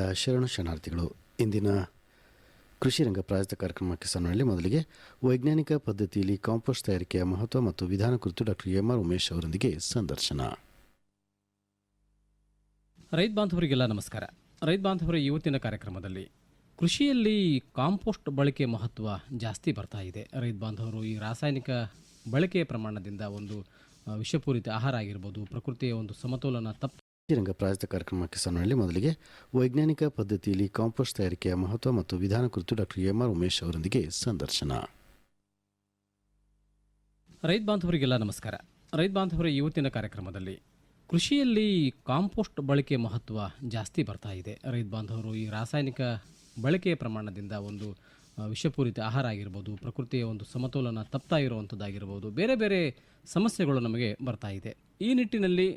ಬಾಂಧವರಿಗೆಲ್ಲ ಶರಣ ಶರಣಾರ್ಥಿಗಳು. ಇಂದಿನ ಕೃಷಿ ರಂಗ ಪ್ರಾಯೋಜಿತ ಕಾರ್ಯಕ್ರಮಕ್ಕೆ ಕಿಸಾನ್ನಲ್ಲಿ ಮೊದಲಿಗೆ ವೈಜ್ಞಾನಿಕ ಪದ್ಧತಿಯಲ್ಲಿ ಕಾಂಪೋಸ್ಟ್ ತಯಾರಿಕೆಯ ಮಹತ್ವ ಮತ್ತು ವಿಧಾನ ಕುರಿತು ಡಾಕ್ಟರ್ ಎಂ ಆರ್ ಉಮೇಶ್ ಅವರೊಂದಿಗೆ ಸಂದರ್ಶನ. ರೈತ ಬಾಂಧವರಿಗೆಲ್ಲ ನಮಸ್ಕಾರ. ರೈತ ಬಾಂಧವರ ಇವತ್ತಿನ ಕಾರ್ಯಕ್ರಮದಲ್ಲಿ ಕೃಷಿಯಲ್ಲಿ ಕಾಂಪೋಸ್ಟ್ ಬಳಕೆ ಮಹತ್ವ ಜಾಸ್ತಿ ಬರ್ತಾ ಇದೆ. ರೈತ ಬಾಂಧವರು ಈ ರಾಸಾಯನಿಕ ಬಳಕೆಯ ಪ್ರಮಾಣದಿಂದ ಒಂದು ವಿಷಪೂರಿತ ಆಹಾರ ಆಗಿರ್ಬೋದು, ಪ್ರಕೃತಿಯ ಒಂದು ಸಮತೋಲನ ತಪ್ಪು ರಂಗ ಪ್ರಾಯೋಜಿತ ಕಾರ್ಯಕ್ರಮಕ್ಕೆ ಕಿಸಾನ್ನಲ್ಲಿ ಮೊದಲಿಗೆ ವೈಜ್ಞಾನಿಕ ಪದ್ಧತಿಯಲ್ಲಿ ಕಾಂಪೋಸ್ಟ್ ತಯಾರಿಕೆಯ ಮಹತ್ವ ಮತ್ತು ವಿಧಾನ ಕುರಿತು ಡಾಕ್ಟರ್ ಎಂ ಆರ್ ಉಮೇಶ್ ಅವರೊಂದಿಗೆ ಸಂದರ್ಶನ. ರೈತ ಬಾಂಧವರಿಗೆಲ್ಲ ನಮಸ್ಕಾರ. ರೈತ ಬಾಂಧವರ, ಇವತ್ತಿನ ಕಾರ್ಯಕ್ರಮದಲ್ಲಿ ಕೃಷಿಯಲ್ಲಿ ಕಾಂಪೋಸ್ಟ್ ಬಳಕೆ ಮಹತ್ವ ಜಾಸ್ತಿ ಬರ್ತಾ ಇದೆ. ರೈತ ಬಾಂಧವರು ಈ ರಾಸಾಯನಿಕ ಬಳಕೆಯ ಪ್ರಮಾಣದಿಂದ ಒಂದು ವಿಷಪೂರಿತ ಆಹಾರ ಆಗಿರ್ಬೋದು, ಪ್ರಕೃತಿಯ ಒಂದು ಸಮತೋಲನ ತಪ್ತಾ ಇರುವಂಥದ್ದಾಗಿರ್ಬೋದು, ಬೇರೆ ಬೇರೆ ಸಮಸ್ಯೆಗಳು ನಮಗೆ ಬರ್ತಾ ಇದೆ. ಈ ನಿಟ್ಟಿನಲ್ಲಿ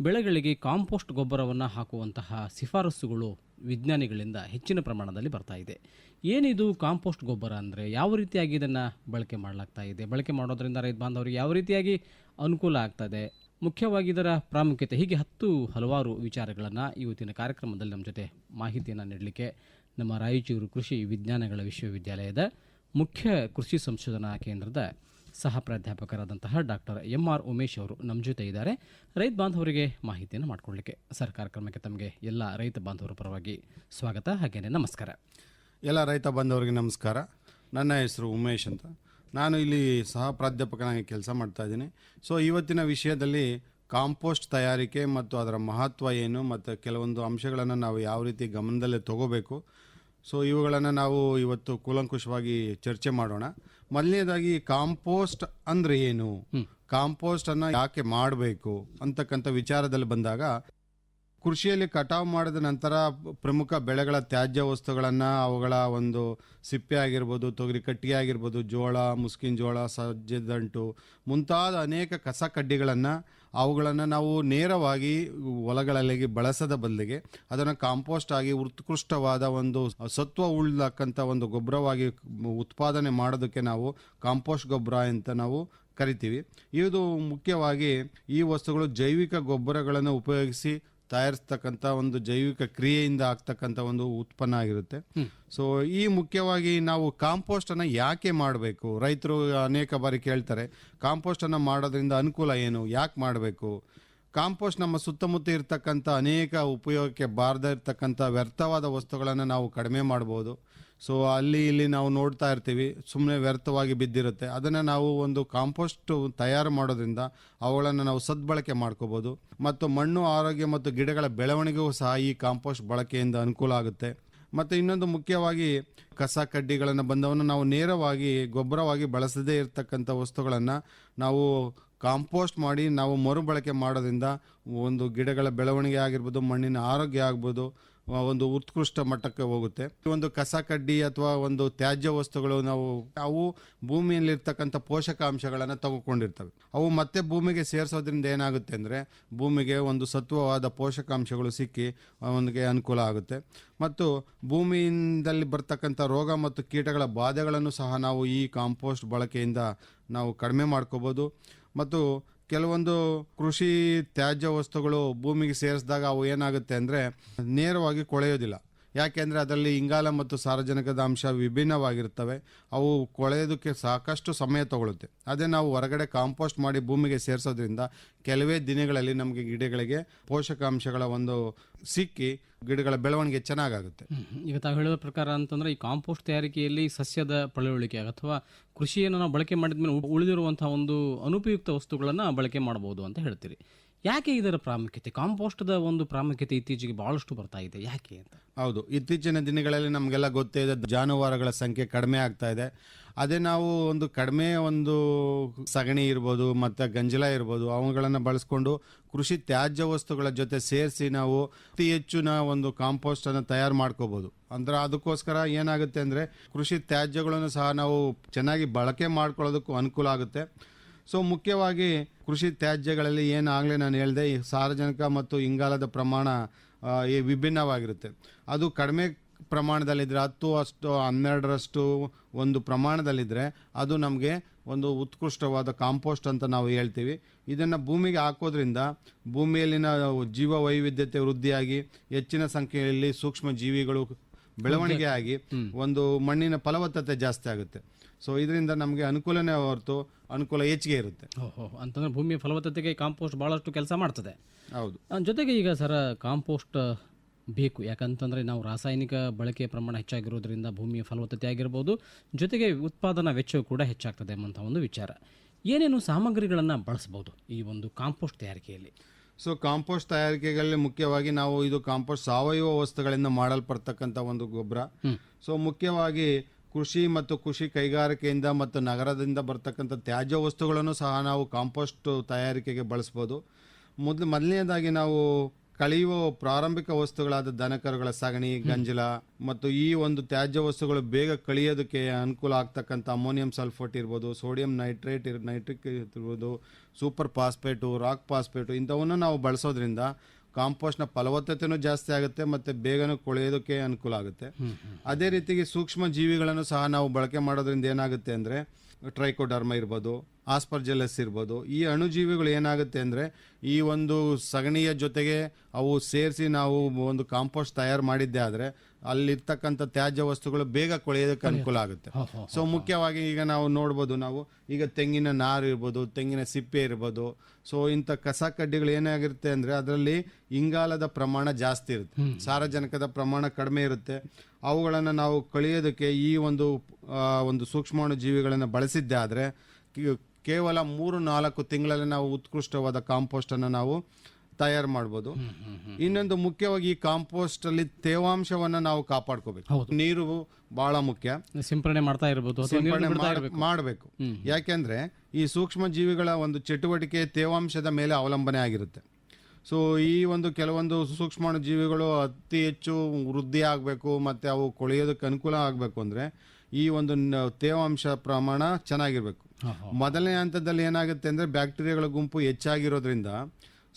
ಬೆಳೆಗಳಿಗೆ ಕಾಂಪೋಸ್ಟ್ ಗೊಬ್ಬರವನ್ನು ಹಾಕುವಂತಹ ಶಿಫಾರಸುಗಳು ವಿಜ್ಞಾನಿಗಳಿಂದ ಹೆಚ್ಚಿನ ಪ್ರಮಾಣದಲ್ಲಿ ಬರ್ತಾ ಇದೆ. ಏನಿದು ಕಾಂಪೋಸ್ಟ್ ಗೊಬ್ಬರ ಅಂದರೆ ಯಾವ ರೀತಿಯಾಗಿ ಇದನ್ನು ಬಳಕೆ ಮಾಡಲಾಗ್ತಾ ಇದೆ? ಬಳಕೆ ಮಾಡೋದರಿಂದ ರೈತ ಬಾಂಧವರಿಗೆ ಯಾವ ರೀತಿಯಾಗಿ ಅನುಕೂಲ ಆಗ್ತದೆ? ಮುಖ್ಯವಾಗಿ ಇದರ ಪ್ರಾಮುಖ್ಯತೆ. ಹೀಗೆ ಹತ್ತು ಹಲವಾರು ವಿಚಾರಗಳನ್ನು ಇವತ್ತಿನ ಕಾರ್ಯಕ್ರಮದಲ್ಲಿ ನಮ್ಮ ಜೊತೆ ಮಾಹಿತಿಯನ್ನು ನೀಡಲಿಕ್ಕೆ ನಮ್ಮ ರಾಯಚೂರು ಕೃಷಿ ವಿಜ್ಞಾನಗಳ ವಿಶ್ವವಿದ್ಯಾಲಯದ ಮುಖ್ಯ ಕೃಷಿ ಸಂಶೋಧನಾ ಕೇಂದ್ರದ ಸಹ ಪ್ರಾಧ್ಯಾಪಕರಾದಂತಹ ಡಾಕ್ಟರ್ ಎಂ ಆರ್ ಉಮೇಶ್ ಅವರು ನಮ್ಮ ಜೊತೆ ಇದ್ದಾರೆ. ರೈತ ಬಾಂಧವರಿಗೆ ಮಾಹಿತಿಯನ್ನು ಮಾಡಿಕೊಡ್ಲಿಕ್ಕೆ ಸರ್ ಕಾರ್ಯಕ್ರಮಕ್ಕೆ ತಮಗೆ ಎಲ್ಲ ರೈತ ಬಾಂಧವರ ಪರವಾಗಿ ಸ್ವಾಗತ. ಹಾಗೇನೆ ನಮಸ್ಕಾರ. ಎಲ್ಲ ರೈತ ಬಾಂಧವರಿಗೆ ನಮಸ್ಕಾರ. ನನ್ನ ಹೆಸರು ಉಮೇಶ್ ಅಂತ. ನಾನು ಇಲ್ಲಿ ಸಹ ಪ್ರಾಧ್ಯಾಪಕನಾಗಿ ಕೆಲಸ ಮಾಡ್ತಾ ಇದ್ದೀನಿ. ಸೊ ಇವತ್ತಿನ ವಿಷಯದಲ್ಲಿ ಕಾಂಪೋಸ್ಟ್ ತಯಾರಿಕೆ ಮತ್ತು ಅದರ ಮಹತ್ವ ಏನು ಮತ್ತು ಕೆಲವೊಂದು ಅಂಶಗಳನ್ನು ನಾವು ಯಾವ ರೀತಿ ಗಮನದಲ್ಲೇ ತಗೋಬೇಕು. ಸೊ ಇವುಗಳನ್ನು ನಾವು ಇವತ್ತು ಕೂಲಂಕುಷವಾಗಿ ಚರ್ಚೆ ಮಾಡೋಣ. ಮೊದಲನೇದಾಗಿ ಕಾಂಪೋಸ್ಟ್ ಅಂದ್ರೆ ಏನು? ಕಾಂಪೋಸ್ಟ್ ಅನ್ನ ಯಾಕೆ ಮಾಡಬೇಕು ಅಂತಕ್ಕಂಥ ವಿಚಾರದಲ್ಲಿ ಬಂದಾಗ ಕೃಷಿಯಲ್ಲಿ ಕಟಾವು ಮಾಡಿದ ನಂತರ ಪ್ರಮುಖ ಬೆಳೆಗಳ ತ್ಯಾಜ್ಯ ವಸ್ತುಗಳನ್ನು ಅವುಗಳ ಒಂದು ಸಿಪ್ಪೆ ಆಗಿರ್ಬೋದು ತೊಗರಿ ಕಟ್ಟಿ ಆಗಿರ್ಬೋದು ಜೋಳ ಮುಸ್ಕಿನ ಜೋಳ ಸಜ್ಜೆ ದಂಟು ಮುಂತಾದ ಅನೇಕ ಕಸ ಕಡ್ಡಿಗಳನ್ನು ಅವುಗಳನ್ನು ನಾವು ನೇರವಾಗಿ ಹೊಲಗಳಲ್ಲಿ ಬಳಸದ ಬದಲಿಗೆ ಅದನ್ನು ಕಾಂಪೋಸ್ಟ್ ಆಗಿ ಉತ್ಕೃಷ್ಟವಾದ ಒಂದು ಸತ್ವ ಉಳ್ಳಕ್ಕಂಥ ಒಂದು ಗೊಬ್ಬರವಾಗಿ ಉತ್ಪಾದನೆ ಮಾಡೋದಕ್ಕೆ ನಾವು ಕಾಂಪೋಸ್ಟ್ ಗೊಬ್ಬರ ಅಂತ ನಾವು ಕರಿತೀವಿ. ಇದು ಮುಖ್ಯವಾಗಿ ಈ ವಸ್ತುಗಳು ಜೈವಿಕ ಗೊಬ್ಬರಗಳನ್ನು ಉಪಯೋಗಿಸಿ ತಯಾರಿಸ್ತಕ್ಕಂಥ ಒಂದು ಜೈವಿಕ ಕ್ರಿಯೆಯಿಂದ ಆಗ್ತಕ್ಕಂಥ ಒಂದು ಉತ್ಪನ್ನ ಆಗಿರುತ್ತೆ. ಸೊ ಈ ಮುಖ್ಯವಾಗಿ ನಾವು ಕಾಂಪೋಸ್ಟನ್ನು ಅನ್ನ ಯಾಕೆ ಮಾಡಬೇಕು? ರೈತರು ಅನೇಕ ಬಾರಿ ಕೇಳ್ತಾರೆ ಕಾಂಪೋಸ್ಟನ್ನು ಅನ್ನ ಮಾಡೋದ್ರಿಂದ ಅನುಕೂಲ ಏನು? ಯಾಕೆ ಮಾಡಬೇಕು? ಕಾಂಪೋಸ್ಟ್ ನಮ್ಮ ಸುತ್ತಮುತ್ತ ಇರತಕ್ಕಂಥ ಅನೇಕ ಉಪಯೋಗಕ್ಕೆ ಬಾರದೇ ಇರತಕ್ಕಂಥ ವ್ಯರ್ಥವಾದ ವಸ್ತುಗಳನ್ನು ನಾವು ಕಡಿಮೆ ಮಾಡ್ಬೋದು. ಸೊ, ಅಲ್ಲಿ ಇಲ್ಲಿ ನಾವು ನೋಡ್ತಾ ಇರ್ತೀವಿ ಸುಮ್ಮನೆ ವ್ಯರ್ಥವಾಗಿ ಬಿದ್ದಿರುತ್ತೆ. ಅದನ್ನು ನಾವು ಒಂದು ಕಾಂಪೋಸ್ಟ್ ತಯಾರು ಮಾಡೋದ್ರಿಂದ ಅವುಗಳನ್ನು ನಾವು ಸದ್ಬಳಕೆ ಮಾಡ್ಕೋಬೋದು. ಮತ್ತು ಮಣ್ಣು, ಆರೋಗ್ಯ ಮತ್ತು ಗಿಡಗಳ ಬೆಳವಣಿಗೆಗೂ ಸಹ ಈ ಕಾಂಪೋಸ್ಟ್ ಬಳಕೆಯಿಂದ ಅನುಕೂಲ ಆಗುತ್ತೆ. ಮತ್ತು ಇನ್ನೊಂದು ಮುಖ್ಯವಾಗಿ ಕಸ ಕಡ್ಡಿಗಳನ್ನು ಬಂದವನ್ನು ನಾವು ನೇರವಾಗಿ, ಗೊಬ್ಬರವಾಗಿ ಬಳಸದೇ ಇರತಕ್ಕಂಥ ವಸ್ತುಗಳನ್ನು ನಾವು ಕಾಂಪೋಸ್ಟ್ ಮಾಡಿ ನಾವು ಮರುಬಳಕೆ ಮಾಡೋದ್ರಿಂದ ಒಂದು ಗಿಡಗಳ ಬೆಳವಣಿಗೆ ಆಗಿರ್ಬೋದು, ಮಣ್ಣಿನ ಆರೋಗ್ಯ ಆಗ್ಬೋದು ಒಂದು ಉತ್ಕೃಷ್ಟ ಮಟ್ಟಕ್ಕೆ ಹೋಗುತ್ತೆ. ಒಂದು ಕಸ ಕಡ್ಡಿ ಅಥವಾ ಒಂದು ತ್ಯಾಜ್ಯ ವಸ್ತುಗಳು ನಾವು, ಅವು ಭೂಮಿಯಲ್ಲಿರ್ತಕ್ಕಂಥ ಪೋಷಕಾಂಶಗಳನ್ನು ತಗೊಂಡಿರ್ತವೆ. ಅವು ಮತ್ತೆ ಭೂಮಿಗೆ ಸೇರಿಸೋದ್ರಿಂದ ಏನಾಗುತ್ತೆ ಅಂದರೆ, ಭೂಮಿಗೆ ಒಂದು ಸತ್ವವಾದ ಪೋಷಕಾಂಶಗಳು ಸಿಕ್ಕಿ ಅವನಿಗೆ ಅನುಕೂಲ ಆಗುತ್ತೆ. ಮತ್ತು ಭೂಮಿಯಿಂದಲ್ಲಿ ಬರ್ತಕ್ಕಂಥ ರೋಗ ಮತ್ತು ಕೀಟಗಳ ಬಾಧೆಗಳನ್ನು ಸಹ ನಾವು ಈ ಕಾಂಪೋಸ್ಟ್ ಬಳಕೆಯಿಂದ ನಾವು ಕಡಿಮೆ ಮಾಡ್ಕೋಬೋದು. ಮತ್ತು ಕೆಲವೊಂದು ಕೃಷಿ ತ್ಯಾಜ್ಯ ವಸ್ತುಗಳು ಭೂಮಿಗೆ ಸೇರಿಸಿದಾಗ ಅವು ಏನಾಗುತ್ತೆ ಅಂದರೆ ನೇರವಾಗಿ ಕೊಳೆಯೋದಿಲ್ಲ. ಯಾಕೆಂದರೆ ಅದರಲ್ಲಿ ಇಂಗಾಲ ಮತ್ತು ಸಾರಜನಕದ ಅಂಶ ವಿಭಿನ್ನವಾಗಿರ್ತವೆ ಅವು ಕೊಳೆಯೋದಕ್ಕೆ ಸಾಕಷ್ಟು ಸಮಯ ತಗೊಳುತ್ತೆ. ಅದೇ ನಾವು ಹೊರಗಡೆ ಕಾಂಪೋಸ್ಟ್ ಮಾಡಿ ಭೂಮಿಗೆ ಸೇರಿಸೋದ್ರಿಂದ ಕೆಲವೇ ದಿನಗಳಲ್ಲಿ ನಮಗೆ ಗಿಡಗಳಿಗೆ ಪೋಷಕಾಂಶಗಳ ಒಂದು ಸಿಕ್ಕಿ ಗಿಡಗಳ ಬೆಳವಣಿಗೆ ಚೆನ್ನಾಗಾಗುತ್ತೆ. ಈಗ ತಾವು ಹೇಳಿದ ಪ್ರಕಾರ ಅಂತಂದ್ರೆ ಈ ಕಾಂಪೋಸ್ಟ್ ತಯಾರಿಕೆಯಲ್ಲಿ ಸಸ್ಯದ ಪಳೆಯುಳಿಕೆ ಅಥವಾ ಕೃಷಿಯನ್ನು ನಾವು ಬಳಕೆ ಮಾಡಿದ ಮೇಲೆ ಉಳಿದಿರುವಂತಹ ಒಂದು ಅನುಪಯುಕ್ತ ವಸ್ತುಗಳನ್ನು ಬಳಕೆ ಮಾಡಬಹುದು ಅಂತ ಹೇಳ್ತೀರಿ. ಯಾಕೆ ಇದರ ಪ್ರಾಮುಖ್ಯತೆ? ಕಾಂಪೋಸ್ಟ್ದ ಒಂದು ಪ್ರಾಮುಖ್ಯತೆ ಇತ್ತೀಚೆಗೆ ಬಹಳಷ್ಟು ಬರ್ತಾ ಇದೆ. ಯಾಕೆ ಅಂತ? ಹೌದು. ಇತ್ತೀಚಿನ ದಿನಗಳಲ್ಲಿ ನಮಗೆಲ್ಲ ಗೊತ್ತೇ ಇದೆ, ಜಾನುವಾರುಗಳ ಸಂಖ್ಯೆ ಕಡಿಮೆ ಆಗ್ತಾ ಇದೆ. ಅದೇ ನಾವು ಒಂದು ಕಡಿಮೆ ಒಂದು ಸಗಣಿ ಇರ್ಬೋದು, ಮತ್ತು ಗಂಜಲ ಇರ್ಬೋದು, ಅವುಗಳನ್ನು ಬಳಸ್ಕೊಂಡು ಕೃಷಿ ತ್ಯಾಜ್ಯ ವಸ್ತುಗಳ ಜೊತೆ ಸೇರಿಸಿ ನಾವು ಅತಿ ಹೆಚ್ಚಿನ ಒಂದು ಕಾಂಪೋಸ್ಟನ್ನು ತಯಾರು ಮಾಡ್ಕೋಬೋದು. ಅಂದ್ರೆ ಅದಕ್ಕೋಸ್ಕರ ಏನಾಗುತ್ತೆ ಅಂದರೆ ಕೃಷಿ ತ್ಯಾಜ್ಯಗಳನ್ನು ಸಹ ನಾವು ಚೆನ್ನಾಗಿ ಬಳಕೆ ಮಾಡ್ಕೊಳ್ಳೋದಕ್ಕೂ ಅನುಕೂಲ ಆಗುತ್ತೆ. ಸೊ ಮುಖ್ಯವಾಗಿ ಕೃಷಿ ತ್ಯಾಜ್ಯಗಳಲ್ಲಿ ಏನಾಗಲಿ ನಾನು ಹೇಳಿದೆ ಈ ಸಾರಜನಕ ಮತ್ತು ಇಂಗಾಲದ ಪ್ರಮಾಣ ಈ ವಿಭಿನ್ನವಾಗಿರುತ್ತೆ. ಅದು ಕಡಿಮೆ ಪ್ರಮಾಣದಲ್ಲಿದ್ದರೆ ಹತ್ತು ಅಷ್ಟು ಹನ್ನೆರಡರಷ್ಟು ಒಂದು ಪ್ರಮಾಣದಲ್ಲಿದ್ದರೆ ಅದು ನಮಗೆ ಒಂದು ಉತ್ಕೃಷ್ಟವಾದ ಕಾಂಪೋಸ್ಟ್ ಅಂತ ನಾವು ಹೇಳ್ತೀವಿ. ಇದನ್ನು ಭೂಮಿಗೆ ಹಾಕೋದ್ರಿಂದ ಭೂಮಿಯಲ್ಲಿನ ಜೀವ ವೈವಿಧ್ಯತೆ ವೃದ್ಧಿಯಾಗಿ ಹೆಚ್ಚಿನ ಸಂಖ್ಯೆಯಲ್ಲಿ ಸೂಕ್ಷ್ಮ ಜೀವಿಗಳು ಬೆಳವಣಿಗೆ ಆಗಿ ಒಂದು ಮಣ್ಣಿನ ಫಲವತ್ತತೆ ಜಾಸ್ತಿ ಆಗುತ್ತೆ. ಸೊ ಇದರಿಂದ ನಮಗೆ ಅನುಕೂಲನೇ ಹೊರತು ಅನುಕೂಲ ಹೆಚ್ಚಿಗೆ ಇರುತ್ತೆ. ಓಹೋ ಅಂತಂದ್ರೆ ಭೂಮಿಯ ಫಲವತ್ತತೆಗೆ ಕಾಂಪೋಸ್ಟ್ ಭಾಳಷ್ಟು ಕೆಲಸ ಮಾಡ್ತದೆ. ಹೌದು. ಆ, ಜೊತೆಗೆ ಈಗ ಸರ ಕಾಂಪೋಸ್ಟ್ ಬೇಕು. ಯಾಕಂತಂದರೆ ನಾವು ರಾಸಾಯನಿಕ ಬಳಕೆಯ ಪ್ರಮಾಣ ಹೆಚ್ಚಾಗಿರೋದ್ರಿಂದ ಭೂಮಿಯ ಫಲವತ್ತತೆ ಆಗಿರ್ಬೋದು ಜೊತೆಗೆ ಉತ್ಪಾದನಾ ವೆಚ್ಚವು ಕೂಡ ಹೆಚ್ಚಾಗ್ತದೆ ಎಂಬಂಥ ಒಂದು ವಿಚಾರ. ಏನೇನು ಸಾಮಗ್ರಿಗಳನ್ನು ಬಳಸ್ಬೋದು ಈ ಒಂದು ಕಾಂಪೋಸ್ಟ್ ತಯಾರಿಕೆಯಲ್ಲಿ? ಸೊ ಕಾಂಪೋಸ್ಟ್ ತಯಾರಿಕೆಗಳಲ್ಲಿ ಮುಖ್ಯವಾಗಿ ನಾವು ಇದು ಕಾಂಪೋಸ್ಟ್ ಸಾವಯವ ವಸ್ತುಗಳಿಂದ ಮಾಡಲ್ಪಡ್ತಕ್ಕಂಥ ಒಂದು ಗೊಬ್ಬರ ಸೊ ಮುಖ್ಯವಾಗಿ ಕೃಷಿ ಮತ್ತು ಕೃಷಿ ಕೈಗಾರಿಕೆಯಿಂದ ಮತ್ತು ನಗರದಿಂದ ಬರ್ತಕ್ಕಂಥ ತ್ಯಾಜ್ಯ ವಸ್ತುಗಳನ್ನು ಸಹ ನಾವು ಕಾಂಪೋಸ್ಟ್ ತಯಾರಿಕೆಗೆ ಬಳಸ್ಬೋದು. ಮೊದಲು ಮೊದಲನೇದಾಗಿ ನಾವು ಕಳೆಯುವ ಪ್ರಾರಂಭಿಕ ವಸ್ತುಗಳಾದ ದನಕರುಗಳ ಸಗಣಿ ಗಂಜಲ ಮತ್ತು ಈ ಒಂದು ತ್ಯಾಜ್ಯ ವಸ್ತುಗಳು ಬೇಗ ಕಳಿಯೋದಕ್ಕೆ ಅನುಕೂಲ ಆಗ್ತಕ್ಕಂಥ ಅಮೋನಿಯಂ ಸಲ್ಫೇಟ್ ಇರ್ಬೋದು ಸೋಡಿಯಂ ನೈಟ್ರೇಟ್ ಇರ್ ನೈಟ್ರಿಕ್ ಇರ್ಬೋದು ಸೂಪರ್ ಫಾಸ್ಫೇಟು ರಾಕ್ ಫಾಸ್ಫೇಟು ಇಂಥವನ್ನು ನಾವು ಬಳಸೋದ್ರಿಂದ ಕಾಂಪೋಸ್ಟ್ನ ಫಲವತ್ತತೆನೂ ಜಾಸ್ತಿ ಆಗುತ್ತೆ ಮತ್ತು ಬೇಗನೂ ಕೊಳೆಯೋದಕ್ಕೆ ಅನುಕೂಲ ಆಗುತ್ತೆ. ಅದೇ ರೀತಿಗೆ ಸೂಕ್ಷ್ಮ ಜೀವಿಗಳನ್ನು ಸಹ ನಾವು ಬಳಕೆ ಮಾಡೋದ್ರಿಂದ ಏನಾಗುತ್ತೆ ಅಂದರೆ ಟ್ರೈಕೋಡರ್ಮ ಇರ್ಬೋದು ಆಸ್ಪರ್ಜೆಲಸ್ ಇರ್ಬೋದು ಈ ಅಣುಜೀವಿಗಳು ಏನಾಗುತ್ತೆ ಅಂದರೆ ಈ ಒಂದು ಸಗಣಿಯ ಜೊತೆಗೆ ಅವು ಸೇರಿಸಿ ನಾವು ಒಂದು ಕಾಂಪೋಸ್ಟ್ ತಯಾರು ಮಾಡಿದ್ದೆ ಆದರೆ ಅಲ್ಲಿರ್ತಕ್ಕಂಥ ತ್ಯಾಜ್ಯ ವಸ್ತುಗಳು ಬೇಗ ಕೊಳೆಯೋದಕ್ಕೆ ಅನುಕೂಲ ಆಗುತ್ತೆ. ಸೊ ಮುಖ್ಯವಾಗಿ ಈಗ ನಾವು ನೋಡ್ಬೋದು ನಾವು ಈಗ ತೆಂಗಿನ ನಾರು ಇರ್ಬೋದು ತೆಂಗಿನ ಸಿಪ್ಪೆ ಇರ್ಬೋದು. ಸೊ ಇಂಥ ಕಸ ಕಡ್ಡಿಗಳು ಏನಾಗಿರುತ್ತೆ ಅಂದರೆ ಅದರಲ್ಲಿ ಇಂಗಾಲದ ಪ್ರಮಾಣ ಜಾಸ್ತಿ ಇರುತ್ತೆ. ಸಾರಜನಕದ ಪ್ರಮಾಣ ಕಡಿಮೆ ಇರುತ್ತೆ. ಅವುಗಳನ್ನು ನಾವು ಕಳೆಯೋದಕ್ಕೆ ಈ ಒಂದು ಒಂದು ಸೂಕ್ಷ್ಮಾಣು ಜೀವಿಗಳನ್ನು ಬಳಸಿದ್ದೆ ಆದರೆ ಕೇವಲ ಮೂರು ನಾಲ್ಕು ತಿಂಗಳಲ್ಲಿ ನಾವು ಉತ್ಕೃಷ್ಟವಾದ ಕಾಂಪೋಸ್ಟನ್ನು ನಾವು ತಯಾರು ಮಾಡ್ಬೋದು. ಇನ್ನೊಂದು ಮುಖ್ಯವಾಗಿ ಈ ಕಾಂಪೋಸ್ಟ್ ಅಲ್ಲಿ ತೇವಾಂಶವನ್ನ ನಾವು ಕಾಪಾಡ್ಕೋಬೇಕು. ನೀರು ಬಹಳ ಮುಖ್ಯ. ಸಿಂಪರಣೆ ಮಾಡ್ತಾ ಇರಬಹುದು ಸಿಂಪರಣೆ ಮಾಡಬೇಕು. ಯಾಕೆಂದ್ರೆ ಈ ಸೂಕ್ಷ್ಮ ಜೀವಿಗಳ ಒಂದು ಚಟುವಟಿಕೆ ತೇವಾಂಶದ ಮೇಲೆ ಅವಲಂಬನೆ ಆಗಿರುತ್ತೆ. ಸೊ ಈ ಒಂದು ಕೆಲವೊಂದು ಸೂಕ್ಷ್ಮಾಣು ಜೀವಿಗಳು ಅತಿ ಹೆಚ್ಚು ವೃದ್ಧಿ ಆಗಬೇಕು ಮತ್ತು ಅವು ಕೊಳೆಯೋದಕ್ಕೆ ಅನುಕೂಲ ಆಗಬೇಕು ಅಂದರೆ ಈ ಒಂದು ತೇವಾಂಶ ಪ್ರಮಾಣ ಚೆನ್ನಾಗಿರಬೇಕು. ಮೊದಲನೇ ಹಂತದಲ್ಲಿ ಏನಾಗುತ್ತೆ ಅಂದರೆ ಬ್ಯಾಕ್ಟೀರಿಯಾಗಳ ಗುಂಪು ಹೆಚ್ಚಾಗಿರೋದ್ರಿಂದ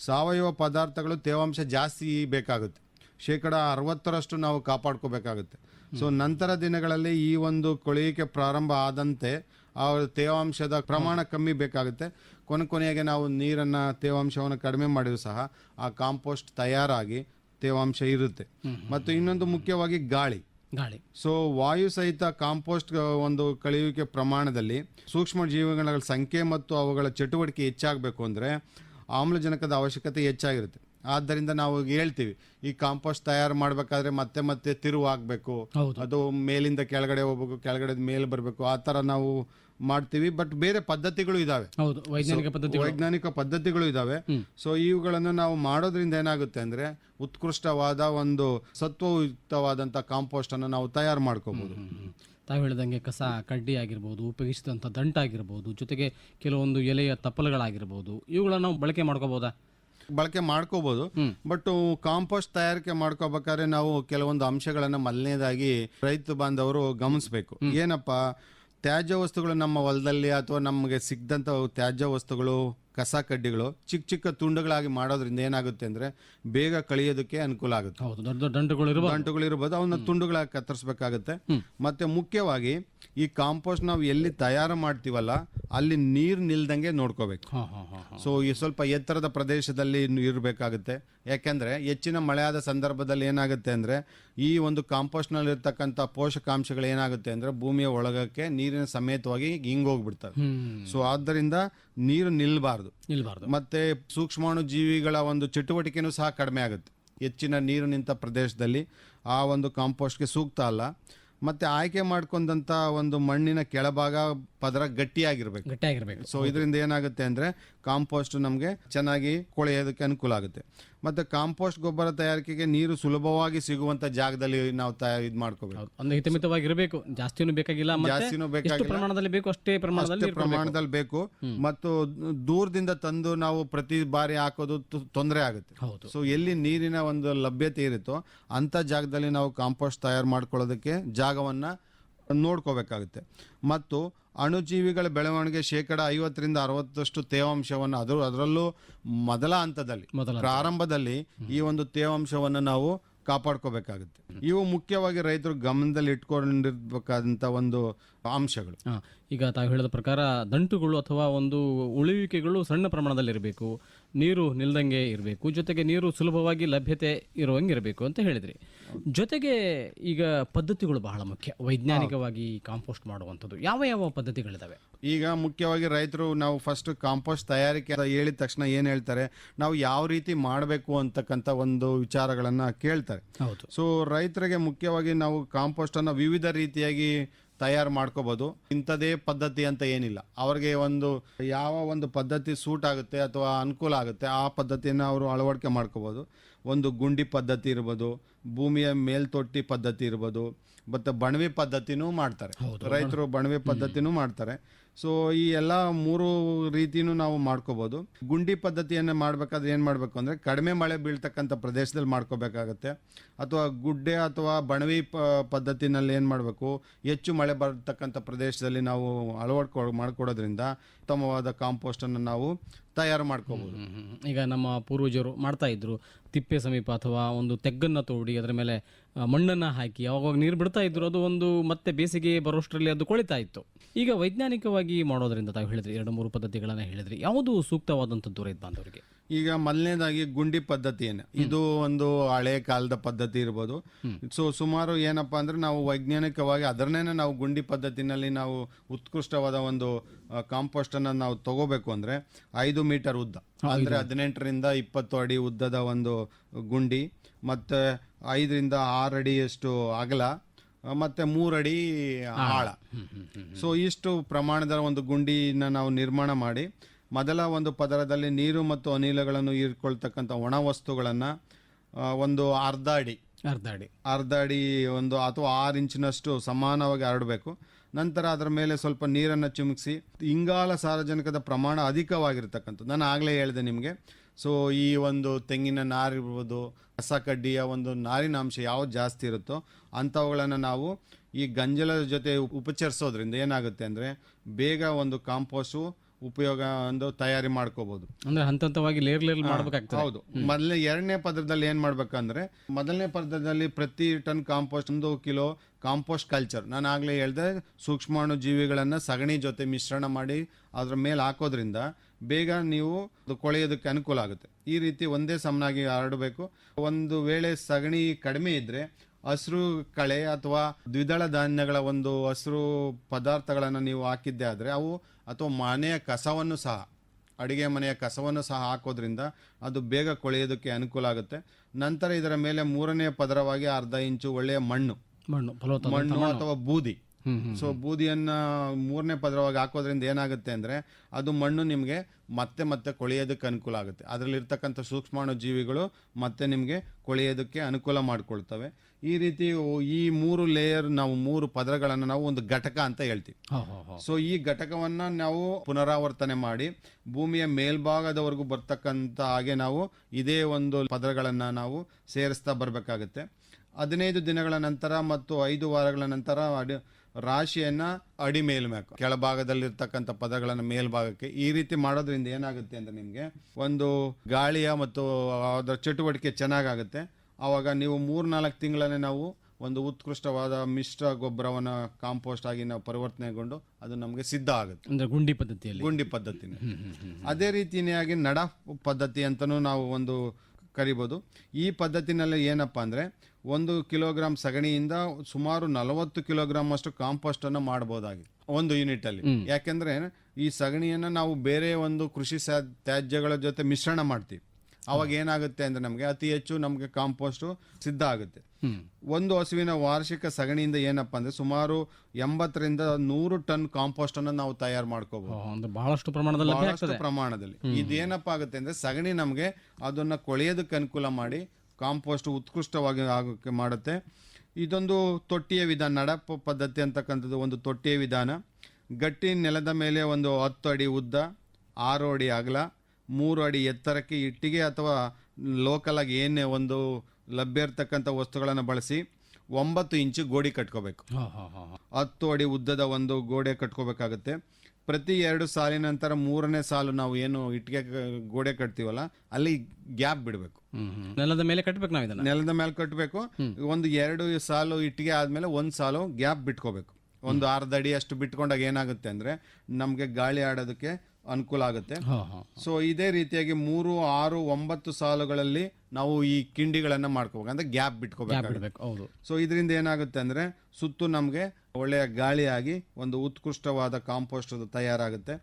ಸಾವಯವ ಪದಾರ್ಥಗಳು ತೇವಾಂಶ ಜಾಸ್ತಿ ಬೇಕಾಗುತ್ತೆ. ಶೇಕಡ ಅರವತ್ತರಷ್ಟು ನಾವು ಕಾಪಾಡ್ಕೋಬೇಕಾಗುತ್ತೆ. ಸೊ ನಂತರ ದಿನಗಳಲ್ಲಿ ಈ ಒಂದು ಕೊಳೆಯಿಕೆ ಪ್ರಾರಂಭ ಆದಂತೆ ಆ ತೇವಾಂಶದ ಪ್ರಮಾಣ ಕಮ್ಮಿ ಬೇಕಾಗುತ್ತೆ. ಕೊನೆ ಕೊನೆಗೆ ನಾವು ನೀರನ್ನು ತೇವಾಂಶವನ್ನು ಕಡಿಮೆ ಮಾಡಿದ್ರು ಸಹ ಆ ಕಾಂಪೋಸ್ಟ್ ತಯಾರಾಗಿ ತೇವಾಂಶ ಇರುತ್ತೆ. ಮತ್ತು ಇನ್ನೊಂದು ಮುಖ್ಯವಾಗಿ ಗಾಳಿ. ಗಾಳಿ. ಸೊ ವಾಯು ಸಹಿತ ಕಾಂಪೋಸ್ಟ್ ಒಂದು ಕಳೆಯುವಿಕೆ ಪ್ರಮಾಣದಲ್ಲಿ ಸೂಕ್ಷ್ಮ ಜೀವಿಗಳ ಸಂಖ್ಯೆ ಮತ್ತು ಅವುಗಳ ಚಟುವಟಿಕೆ ಹೆಚ್ಚಾಗಬೇಕು ಅಂದರೆ ಆಮ್ಲಜನಕದ ಅವಶ್ಯಕತೆ ಹೆಚ್ಚಾಗಿರುತ್ತೆ. ಆದ್ದರಿಂದ ನಾವು ಹೇಳ್ತೀವಿ ಈ ಕಾಂಪೋಸ್ಟ್ ತಯಾರು ಮಾಡಬೇಕಾದ್ರೆ ಮತ್ತೆ ಮತ್ತೆ ತಿರುವು ಆಗಬೇಕು ಅದು ಮೇಲಿಂದ ಕೆಳಗಡೆ ಹೋಗ್ಬೇಕು ಕೆಳಗಡೆ ಮೇಲೆ ಬರಬೇಕು. ಆ ಥರ ನಾವು ಮಾಡ್ತೀವಿ. ಬಟ್ ಬೇರೆ ಪದ್ಧತಿಗಳು ಇದಾವೆ. ವೈಜ್ಞಾನಿಕ ಪದ್ಧತಿ ವೈಜ್ಞಾನಿಕ ಪದ್ಧತಿಗಳು ಇದಾವೆ. ಸೊ ಇವುಗಳನ್ನು ನಾವು ಮಾಡೋದ್ರಿಂದ ಏನಾಗುತ್ತೆ ಅಂದ್ರೆ ಉತ್ಕೃಷ್ಟವಾದ ಒಂದು ಸತ್ವಯುಕ್ತವಾದಂಥ ಕಾಂಪೋಸ್ಟ್ ಅನ್ನು ನಾವು ತಯಾರು ಮಾಡ್ಕೋಬಹುದು ತಾವು ಹೇಳಿದಂಗೆ ಕಸ ಕಡ್ಡಿ ಆಗಿರ್ಬೋದು ಉಪಯೋಗಿಸಿದಂಥ ದಂಟಾಗಿರ್ಬೋದು ಜೊತೆಗೆ ಕೆಲವೊಂದು ಎಲೆಯ ತಪ್ಪಲುಗಳಾಗಿರ್ಬೋದು ಇವುಗಳನ್ನ ನಾವು ಬಳಕೆ ಮಾಡ್ಕೋಬೋದಾ? ಬಳಕೆ ಮಾಡ್ಕೋಬಹುದು ಬಟ್ ಕಾಂಪೋಸ್ಟ್ ತಯಾರಿಕೆ ಮಾಡ್ಕೋಬೇಕಾದ್ರೆ ನಾವು ಕೆಲವೊಂದು ಅಂಶಗಳನ್ನ ಮೊದಲನೇದಾಗಿ ರೈತ ಬಾಂಧವರು ಗಮನಿಸಬೇಕು. ಏನಪ್ಪ? ತ್ಯಾಜ್ಯ ವಸ್ತುಗಳು ನಮ್ಮ ಹೊಲದಲ್ಲಿ ಅಥವಾ ನಮಗೆ ಸಿಗ್ದಂಥ ತ್ಯಾಜ್ಯ ವಸ್ತುಗಳು ಕಸ ಕಡ್ಡಿಗಳು ಚಿಕ್ಕ ಚಿಕ್ಕ ತುಂಡುಗಳಾಗಿ ಮಾಡೋದ್ರಿಂದ ಏನಾಗುತ್ತೆ ಅಂದರೆ ಬೇಗ ಕಳಿಯೋದಕ್ಕೆ ಅನುಕೂಲ ಆಗುತ್ತೆ. ಹೌದು ದೊಡ್ಡ ದಂಟುಗಳು ಇರಬಹುದು ದಂಟುಗಳು ಇರ್ಬೋದು ಅವನ್ನ ತುಂಡುಗಳಾಗಿ ಕತ್ತರಿಸ್ಬೇಕಾಗುತ್ತೆ. ಮತ್ತೆ ಮುಖ್ಯವಾಗಿ ಈ ಕಾಂಪೋಸ್ಟ್ ನಾವು ಎಲ್ಲಿ ತಯಾರು ಮಾಡ್ತೀವಲ್ಲ ಅಲ್ಲಿ ನೀರು ನಿಲ್ದಂಗೆ ನೋಡ್ಕೋಬೇಕು. ಸೊ ಈ ಸ್ವಲ್ಪ ಎತ್ತರದ ಪ್ರದೇಶದಲ್ಲಿ ಇರಬೇಕಾಗುತ್ತೆ. ಯಾಕೆಂದ್ರೆ ಹೆಚ್ಚಿನ ಮಳೆಯಾದ ಸಂದರ್ಭದಲ್ಲಿ ಏನಾಗುತ್ತೆ ಅಂದ್ರೆ ಈ ಒಂದು ಕಾಂಪೋಸ್ಟ್ನಲ್ಲಿ ಇರ್ತಕ್ಕಂಥ ಪೋಷಕಾಂಶಗಳು ಏನಾಗುತ್ತೆ ಅಂದ್ರೆ ಭೂಮಿಯ ಒಳಗಕ್ಕೆ ನೀರಿನ ಸಮೇತವಾಗಿ ಹಿಂಗೋಗ್ಬಿಡ್ತವೆ ಹೋಗ್ಬಿಡ್ತಾರೆ ಸೊ ಆದ್ದರಿಂದ ನೀರು ನಿಲ್ಬಾರ್ದು. ನಿಲ್ಬಾರ್ದು. ಮತ್ತೆ ಸೂಕ್ಷ್ಮಾಣು ಜೀವಿಗಳ ಒಂದು ಚಟುವಟಿಕೆನೂ ಸಹ ಕಡಿಮೆ ಆಗುತ್ತೆ. ಹೆಚ್ಚಿನ ನೀರು ನಿಂತ ಪ್ರದೇಶದಲ್ಲಿ ಆ ಒಂದು ಕಾಂಪೋಸ್ಟ್ಗೆ ಸೂಕ್ತ ಅಲ್ಲ. ಮತ್ತೆ ಆಯ್ಕೆ ಮಾಡ್ಕೊಂಡಂತ ಒಂದು ಮಣ್ಣಿನ ಕೆಳಭಾಗ ಪದರ ಗಟ್ಟಿಯಾಗಿರ್ಬೇಕು. ಗಟ್ಟಿಯಾಗಿರ್ಬೇಕು. ಸೊ ಇದರಿಂದ ಏನಾಗುತ್ತೆ ಅಂದ್ರೆ ಕಾಂಪೋಸ್ಟ್ ನಮಗೆ ಚೆನ್ನಾಗಿ ಕೊಳೆಯೋದಕ್ಕೆ ಅನುಕೂಲ ಆಗುತ್ತೆ. ಮತ್ತೆ ಕಾಂಪೋಸ್ಟ್ ಗೊಬ್ಬರ ತಯಾರಿಕೆಗೆ ನೀರು ಸುಲಭವಾಗಿ ಸಿಗುವಂತ ಜಾಗದಲ್ಲಿ ನಾವು ತಯಾರು ಇದು ಮಾಡ್ಕೋಬೇಕು. ಒಂದು ಹಿತಮಿತವಾಗಿರಬೇಕು. ಜಾಸ್ತಿನೂ ಬೇಕಾಗಿಲ್ಲ ಜಾಸ್ತಿನೂ ಬೇಕಾಗಿಲ್ಲ. ಪ್ರಮಾಣದಲ್ಲಿ ಬೇಕು ಅಷ್ಟೇ ಪ್ರಮಾಣದಲ್ಲಿ ಪ್ರಮಾಣದಲ್ಲಿ ಬೇಕು. ಮತ್ತು ದೂರದಿಂದ ತಂದು ನಾವು ಪ್ರತಿ ಬಾರಿ ಹಾಕೋದು ತೊಂದರೆ ಆಗುತ್ತೆ. ಸೊ ಎಲ್ಲಿ ನೀರಿನ ಒಂದು ಲಭ್ಯತೆ ಇರುತ್ತೋ ಅಂತ ಜಾಗದಲ್ಲಿ ನಾವು ಕಾಂಪೋಸ್ಟ್ ತಯಾರು ಮಾಡ್ಕೊಳ್ಳೋದಕ್ಕೆ ಜಾಗವನ್ನ ನೋಡ್ಕೋಬೇಕಾಗುತ್ತೆ. ಮತ್ತು ಅಣುಜೀವಿಗಳ ಬೆಳವಣಿಗೆ ಶೇಕಡ ಐವತ್ತರಿಂದ ಅರವತ್ತಷ್ಟು ತೇವಾಂಶವನ್ನು ಅದರ ಅದರಲ್ಲೂ ಮೊದಲ ಹಂತದಲ್ಲಿ ಪ್ರಾರಂಭದಲ್ಲಿ ಈ ಒಂದು ತೇವಾಂಶವನ್ನು ನಾವು ಕಾಪಾಡ್ಕೋಬೇಕಾಗುತ್ತೆ. ಇವು ಮುಖ್ಯವಾಗಿ ರೈತರು ಗಮನದಲ್ಲಿ ಇಟ್ಕೊಂಡಿರ್ಬೇಕಾದಂಥ ಒಂದು ಅಂಶಗಳು. ಈಗ ತಾವು ಹೇಳಿದ ಪ್ರಕಾರ ದಂಟುಗಳು ಅಥವಾ ಒಂದು ಉಳಿವಿಕೆಗಳು ಸಣ್ಣ ಪ್ರಮಾಣದಲ್ಲಿ ಇರಬೇಕು ನೀರು ನಿಲ್ದಂಗೆ ಇರಬೇಕು. ಜೊತೆಗೆ ನೀರು ಸುಲಭವಾಗಿ ಲಭ್ಯತೆ ಇರುವಂಗೆ ಇರಬೇಕು ಅಂತ ಹೇಳಿದ್ರಿ. ಜೊತೆಗೆ ಈಗ ಪದ್ಧತಿಗಳು ಬಹಳ ಮುಖ್ಯ. ವೈಜ್ಞಾನಿಕವಾಗಿ ಕಾಂಪೋಸ್ಟ್ ಮಾಡುವಂಥದ್ದು. ಯಾವ ಯಾವ ಪದ್ಧತಿಗಳಿದಾವೆ? ಈಗ ಮುಖ್ಯವಾಗಿ ರೈತರು ನಾವು ಫಸ್ಟ್ ಕಾಂಪೋಸ್ಟ್ ತಯಾರಿಕೆ ಅಂತ ಹೇಳಿದ ತಕ್ಷಣ ಏನು ಹೇಳ್ತಾರೆ? ನಾವು ಯಾವ ರೀತಿ ಮಾಡಬೇಕು ಅಂತಕ್ಕಂಥ ಒಂದು ವಿಚಾರಗಳನ್ನು ಕೇಳ್ತಾರೆ. ಹೌದು. ಸೊ ರೈತರಿಗೆ ಮುಖ್ಯವಾಗಿ ನಾವು ಕಾಂಪೋಸ್ಟನ್ನು ವಿವಿಧ ರೀತಿಯಾಗಿ ತಯಾರು ಮಾಡ್ಕೋಬೋದು. ಇಂಥದೇ ಪದ್ಧತಿ ಅಂತ ಏನಿಲ್ಲ. ಅವ್ರಿಗೆ ಒಂದು ಯಾವ ಒಂದು ಪದ್ಧತಿ ಸೂಟ್ ಆಗುತ್ತೆ ಅಥವಾ ಅನುಕೂಲ ಆಗುತ್ತೆ ಆ ಪದ್ಧತಿಯನ್ನು ಅವರು ಅಳವಡಿಕೆ ಮಾಡ್ಕೋಬೋದು. ಒಂದು ಗುಂಡಿ ಪದ್ಧತಿ ಇರ್ಬೋದು ಭೂಮಿಯ ಮೇಲ್ತೊಟ್ಟಿ ಪದ್ಧತಿ ಇರ್ಬೋದು ಮತ್ತು ಬಣವೆ ಪದ್ಧತಿನೂ ಮಾಡ್ತಾರೆ. ರೈತರು ಬಣವೆ ಪದ್ಧತಿನೂ ಮಾಡ್ತಾರೆ. ಸೊ ಈ ಎಲ್ಲ ಮೂರು ರೀತಿನೂ ನಾವು ಮಾಡ್ಕೋಬೋದು. ಗುಂಡಿ ಪದ್ಧತಿಯನ್ನು ಮಾಡಬೇಕಾದ್ರೆ ಏನು ಮಾಡಬೇಕು ಅಂದರೆ ಕಡಿಮೆ ಮಳೆ ಬೀಳ್ತಕ್ಕಂಥ ಪ್ರದೇಶದಲ್ಲಿ ಮಾಡ್ಕೋಬೇಕಾಗತ್ತೆ. ಅಥವಾ ಗುಡ್ಡೆ ಅಥವಾ ಬಣವಿ ಪ, ಪದ್ಧತಿನಲ್ಲಿ ಏನು ಮಾಡಬೇಕು, ಹೆಚ್ಚು ಮಳೆ ಬರ್ತಕ್ಕಂಥ ಪ್ರದೇಶದಲ್ಲಿ ನಾವು ಅಳವಡ್ಕೊ, ಮಾಡಿಕೊಡೋದ್ರಿಂದ ಉತ್ತಮವಾದ ಕಾಂಪೋಸ್ಟನ್ನು ನಾವು ತಯಾರು ಹ್ಮ್. ಈಗ ನಮ್ಮ ಪೂರ್ವಜರು ಮಾಡ್ತಾ ಇದ್ರು. ತಿಪ್ಪೆ ಸಮೀಪ ಅಥವಾ ಒಂದು ತೆಗ್ಗನ್ನ ತೋಡಿ ಅದರ ಮೇಲೆ ಮಣ್ಣನ್ನ ಹಾಕಿ, ಅವಾಗ ನೀರು ಬಿಡ್ತಾ ಇದ್ರು. ಅದು ಒಂದು ಮತ್ತೆ ಬೇಸಿಗೆ ಬರೋಷ್ಟರಲ್ಲಿ ಅದು ಕೊಳಿತಾ ಇತ್ತು. ಈಗ ವೈಜ್ಞಾನಿಕವಾಗಿ ಮಾಡೋದ್ರಿಂದ ತಾವು ಹೇಳಿದ್ರಿ, ಎರಡು ಮೂರು ಪದ್ಧತಿಗಳನ್ನ ಹೇಳಿದ್ರಿ. ಯಾವುದು ಸೂಕ್ತವಾದಂಥದ್ದು ರೈತ ಬಾಂಧವರಿಗೆ? ಈಗ ಮೊದಲನೇದಾಗಿ ಗುಂಡಿ ಪದ್ಧತಿ ಏನು ಇದು ಒಂದು ಹಳೆ ಕಾಲದ ಪದ್ಧತಿ ಇರ್ಬೋದು. ಸೊ ಸುಮಾರು ಏನಪ್ಪಾ ಅಂದ್ರೆ ನಾವು ವೈಜ್ಞಾನಿಕವಾಗಿ ಅದರನ್ನೇ ನಾವು ಗುಂಡಿ ಪದ್ಧತಿನಲ್ಲಿ ನಾವು ಉತ್ಕೃಷ್ಟವಾದ ಒಂದು ಕಾಂಪೋಸ್ಟ್ ಅನ್ನ ನಾವು ತಗೋಬೇಕು ಅಂದ್ರೆ ಐದು ಮೀಟರ್ ಉದ್ದ. ಅಂದ್ರೆ ಹದಿನೆಂಟರಿಂದ ಇಪ್ಪತ್ತು ಅಡಿ ಉದ್ದದ ಒಂದು ಗುಂಡಿ ಮತ್ತೆ ಐದರಿಂದ ಆರು ಅಡಿಯಷ್ಟು ಅಗಲ ಮತ್ತೆ ಮೂರಡಿ ಆಳ. ಸೊ ಇಷ್ಟು ಪ್ರಮಾಣದ ಒಂದು ಗುಂಡಿನ ನಾವು ನಿರ್ಮಾಣ ಮಾಡಿ ಮೊದಲ ಒಂದು ಪದರದಲ್ಲಿ ನೀರು ಮತ್ತು ಅನಿಲಗಳನ್ನು ಹೀರ್ಕೊಳ್ತಕ್ಕಂಥ ಒಣ ವಸ್ತುಗಳನ್ನು ಒಂದು ಅರ್ಧ ಅಡಿ ಅರ್ಧ ಅಡಿ ಅರ್ಧ ಅಡಿ ಒಂದು ಅಥವಾ ಆರು ಇಂಚಿನಷ್ಟು ಸಮಾನವಾಗಿ ಹರಡಬೇಕು. ನಂತರ ಅದರ ಮೇಲೆ ಸ್ವಲ್ಪ ನೀರನ್ನು ಚಿಮುಕಿಸಿ ಇಂಗಾಲ ಸಾರಜನಕದ ಪ್ರಮಾಣ ಅಧಿಕವಾಗಿರ್ತಕ್ಕಂಥದ್ದು. ನಾನು ಆಗಲೇ ಹೇಳಿದೆ ನಿಮಗೆ. ಸೊ ಈ ಒಂದು ತೆಂಗಿನ ನಾರಿರ್ಬೋದು ಹಸ ಕಡ್ಡಿಯ ಒಂದು ನಾರಿನಾಂಶ ಯಾವ್ದು ಜಾಸ್ತಿ ಇರುತ್ತೋ ಅಂಥವುಗಳನ್ನು ನಾವು ಈ ಗಂಜಲದ ಜೊತೆ ಉಪ- ಉಪಚರಿಸೋದ್ರಿಂದ ಏನಾಗುತ್ತೆ ಅಂದರೆ ಬೇಗ ಒಂದು ಕಾಂಪೋಸ್ಟು ಉಪಯೋಗ ಒಂದು ತಯಾರಿ ಮಾಡ್ಕೋಬಹುದು ಅಂದ್ರೆ ಹಂತ ಹಂತವಾಗಿ ಲೇರ್ ಲೇರ್ ಮಾಡ್ಬೇಕಾಗ್ತದೆ. ಹೌದು. ಮೊದಲನೇ ಎರಡನೇ ಪದರದಲ್ಲಿ ಏನ್ ಮಾಡ್ಬೇಕಂದ್ರೆ ಮೊದಲನೇ ಪದರದಲ್ಲಿ ಪ್ರತಿ ಟನ್ ಕಾಂಪೋಸ್ಟ್ ಒಂದು ಕಿಲೋ ಕಾಂಪೋಸ್ಟ್ ಕಲ್ಚರ್ ನಾನು ಆಗ್ಲೇ ಹೇಳ್ದೆ ಸೂಕ್ಷ್ಮಾಣು ಜೀವಿಗಳನ್ನ ಸಗಣಿ ಜೊತೆ ಮಿಶ್ರಣ ಮಾಡಿ ಅದ್ರ ಮೇಲೆ ಹಾಕೋದ್ರಿಂದ ಬೇಗ ನೀವು ಅದು ಕೊಳೆಯೋದಕ್ಕೆ ಅನುಕೂಲ ಆಗುತ್ತೆ. ಈ ರೀತಿ ಒಂದೇ ಸಮನಾಗಿ ಹರಡಬೇಕು. ಒಂದು ವೇಳೆ ಸಗಣಿ ಕಡಿಮೆ ಇದ್ರೆ ಹಸಿರು ಕಳೆ ಅಥವಾ ದ್ವಿದಳ ಧಾನ್ಯಗಳ ಒಂದು ಹಸಿರು ಪದಾರ್ಥಗಳನ್ನು ನೀವು ಹಾಕಿದ್ದೆ ಆದರೆ ಅವು ಅಥವಾ ಮನೆಯ ಕಸವನ್ನು ಸಹ ಅಡುಗೆ ಮನೆಯ ಕಸವನ್ನು ಸಹ ಹಾಕೋದ್ರಿಂದ ಅದು ಬೇಗ ಕೊಳೆಯೋದಕ್ಕೆ ಅನುಕೂಲ ಆಗುತ್ತೆ. ನಂತರ ಇದರ ಮೇಲೆ ಮೂರನೇ ಪದರವಾಗಿ ಅರ್ಧ ಇಂಚು ಒಳ್ಳೆಯ ಮಣ್ಣು. ಮಣ್ಣು ಮಣ್ಣು. ಅಥವಾ ಬೂದಿ. ಸೊ ಬೂದಿಯನ್ನ ಮೂರನೇ ಪದರವಾಗಿ ಹಾಕೋದ್ರಿಂದ ಏನಾಗುತ್ತೆ ಅಂದ್ರೆ ಅದು ಮಣ್ಣು ನಿಮಗೆ ಮತ್ತೆ ಮತ್ತೆ ಕೊಳೆಯೋದಕ್ಕೆ ಅನುಕೂಲ ಆಗುತ್ತೆ. ಅದರಲ್ಲಿರ್ತಕ್ಕಂಥ ಸೂಕ್ಷ್ಮಾಣು ಜೀವಿಗಳು ಮತ್ತೆ ನಿಮಗೆ ಕೊಳೆಯೋದಕ್ಕೆ ಅನುಕೂಲ ಮಾಡಿಕೊಳ್ತವೆ. ಈ ರೀತಿ ಈ ಮೂರು ಲೇಯರ್ ನಾವು ಮೂರು ಪದರಗಳನ್ನು ನಾವು ಒಂದು ಘಟಕ ಅಂತ ಹೇಳ್ತೀವಿ. ಸೊ ಈ ಘಟಕವನ್ನ ನಾವು ಪುನರಾವರ್ತನೆ ಮಾಡಿ ಭೂಮಿಯ ಮೇಲ್ಭಾಗದವರೆಗೂ ಬರ್ತಕ್ಕಂತ ಹಾಗೆ ನಾವು ಇದೇ ಒಂದು ಪದರಗಳನ್ನು ನಾವು ಸೇರಿಸ್ತಾ ಬರಬೇಕಾಗುತ್ತೆ. ಹದಿನೈದು ದಿನಗಳ ನಂತರ ಮತ್ತು ಐದು ವಾರಗಳ ನಂತರ ಅಡಿ ರಾಶಿಯನ್ನ ಅಡಿ ಮೇಲ್ಮೇಕು ಕೆಳಭಾಗದಲ್ಲಿರ್ತಕ್ಕಂಥ ಪದಗಳನ್ನು ಮೇಲ್ಭಾಗಕ್ಕೆ ಈ ರೀತಿ ಮಾಡೋದ್ರಿಂದ ಏನಾಗುತ್ತೆ ಅಂದ್ರೆ ನಿಮಗೆ ಒಂದು ಗಾಳಿಯ ಮತ್ತು ಅದರ ಚಟುವಟಿಕೆ ಚೆನ್ನಾಗಾಗುತ್ತೆ. ಆವಾಗ ನೀವು ಮೂರ್ನಾಲ್ಕು ತಿಂಗಳನ್ನೇ ನಾವು ಒಂದು ಉತ್ಕೃಷ್ಟವಾದ ಮಿಶ್ರ ಗೊಬ್ಬರವನ್ನು ಕಾಂಪೋಸ್ಟ್ ಆಗಿ ನಾವು ಪರಿವರ್ತನೆಗೊಂಡು ಅದು ನಮಗೆ ಸಿದ್ಧ ಆಗುತ್ತೆ. ಅಂದ್ರೆ ಗುಂಡಿ ಪದ್ಧತಿಯಲ್ಲಿ. ಗುಂಡಿ ಪದ್ಧತಿ ಅದೇ ರೀತಿಯಾಗಿ ನಡ ಪದ್ಧತಿ ಅಂತಲೂ ನಾವು ಒಂದು ಕರಿಬೋದು. ಈ ಪದ್ಧತಿನಲ್ಲಿ ಏನಪ್ಪ ಅಂದರೆ ಒಂದು ಕಿಲೋಗ್ರಾಂ ಸಗಣಿಯಿಂದ ಸುಮಾರು ನಲವತ್ತು ಕಿಲೋಗ್ರಾಮ್ ಅಷ್ಟು ಕಾಂಪೋಸ್ಟ್ ಅನ್ನು ಮಾಡಬಹುದಾಗಿದೆ ಒಂದು ಯೂನಿಟ್ ಅಲ್ಲಿ. ಯಾಕೆಂದ್ರೆ ಈ ಸಗಣಿಯನ್ನ ನಾವು ಬೇರೆ ಒಂದು ಕೃಷಿ ತ್ಯಾಜ್ಯಗಳ ಜೊತೆ ಮಿಶ್ರಣ ಮಾಡ್ತೀವಿ. ಅವಾಗ ಏನಾಗುತ್ತೆ ಅಂದ್ರೆ ನಮಗೆ ಅತಿ ಹೆಚ್ಚು ನಮಗೆ ಕಾಂಪೋಸ್ಟ್ ಸಿದ್ಧ ಆಗುತ್ತೆ. ಒಂದು ಹಸುವಿನ ವಾರ್ಷಿಕ ಸಗಣಿಯಿಂದ ಏನಪ್ಪಾ ಅಂದ್ರೆ ಸುಮಾರು ಎಂಬತ್ತರಿಂದ ನೂರು ಟನ್ ಕಾಂಪೋಸ್ಟ್ ಅನ್ನು ನಾವು ತಯಾರು ಮಾಡ್ಕೋಬಹುದು ಬಹಳಷ್ಟು ಪ್ರಮಾಣದಲ್ಲಿ ಬಹಳಷ್ಟು ಪ್ರಮಾಣದಲ್ಲಿ. ಇದೇನಪ್ಪ ಆಗುತ್ತೆ ಅಂದ್ರೆ ಸಗಣಿ ನಮಗೆ ಅದನ್ನ ಕೊಳೆಯೋದಕ್ಕೆ ಅನುಕೂಲ ಮಾಡಿ ಕಾಂಪೋಸ್ಟ್ ಉತ್ಕೃಷ್ಟವಾಗಿ ಆಗೋಕ್ಕೆ ಮಾಡುತ್ತೆ. ಇದೊಂದು ತೊಟ್ಟಿಯ ವಿಧಾನ ನಡಪ ಪದ್ಧತಿ ಅಂತಕ್ಕಂಥದ್ದು ಒಂದು ತೊಟ್ಟಿಯ ವಿಧಾನ. ಗಟ್ಟಿ ನೆಲದ ಮೇಲೆ ಒಂದು ಹತ್ತು ಅಡಿ ಉದ್ದ ಆರು ಅಡಿ ಅಗಲ ಮೂರು ಅಡಿ ಎತ್ತರಕ್ಕೆ ಇಟ್ಟಿಗೆ ಅಥವಾ ಲೋಕಲಾಗಿ ಏನೇ ಒಂದು ಲಭ್ಯ ಇರತಕ್ಕಂಥ ವಸ್ತುಗಳನ್ನು ಬಳಸಿ ಒಂಬತ್ತು ಇಂಚು ಗೋಡೆ ಕಟ್ಕೋಬೇಕು. ಹೋ ಹೋ ಹೋ ಹೋ. ಹತ್ತು ಅಡಿ ಉದ್ದದ ಒಂದು ಗೋಡೆ ಕಟ್ಕೋಬೇಕಾಗುತ್ತೆ. ಪ್ರತಿ ಎರಡು ಸಾಲಿನ ನಂತರ ಮೂರನೇ ಸಾಲು ನಾವು ಏನು ಇಟ್ಟಿಗೆ ಗೋಡೆ ಕಟ್ತೀವಲ್ಲ ಅಲ್ಲಿ ಗ್ಯಾಪ್ ಬಿಡಬೇಕು. ನೆಲದ ಮೇಲೆ ಕಟ್ಟಬೇಕು ನಾವು ಇದನ್ನ ನೆಲದ ಮೇಲೆ ಕಟ್ಟಬೇಕು ಒಂದು ಎರಡು ಸಾಲು ಇಟ್ಟಿಗೆ ಆದ್ಮೇಲೆ ಒಂದು ಸಾಲು ಗ್ಯಾಪ್ ಬಿಟ್ಕೋಬೇಕು. ಒಂದು ಅರ್ಧ ಅಡಿ ಅಷ್ಟು ಬಿಟ್ಕೊಂಡಾಗ ಏನಾಗುತ್ತೆ ಅಂದ್ರೆ ನಮಗೆ ಗಾಳಿ ಆಡೋದಕ್ಕೆ ಅನುಕೂಲ ಆಗುತ್ತೆ. ಸೊ ಇದೇ ರೀತಿಯಾಗಿ ಮೂರು ಆರು ಒಂಬತ್ತು ಸಾಲುಗಳಲ್ಲಿ ನಾವು ಈ ಕಿಂಡಿಗಳನ್ನ ಮಾಡ್ಕೋಬೇಕು. ಅಂದ್ರೆ ಗ್ಯಾಪ್ ಬಿಟ್ಕೋಬೇಕು ಸೊ ಇದರಿಂದ ಏನಾಗುತ್ತೆ ಅಂದ್ರೆ ಸುತ್ತು ನಮಗೆ ಒಳ್ಳೆಯ ಗಾಳಿಯಾಗಿ ಒಂದು ಉತ್ಕೃಷ್ಟವಾದ ಕಾಂಪೋಸ್ಟ್ ತಯಾರಾಗುತ್ತೆ.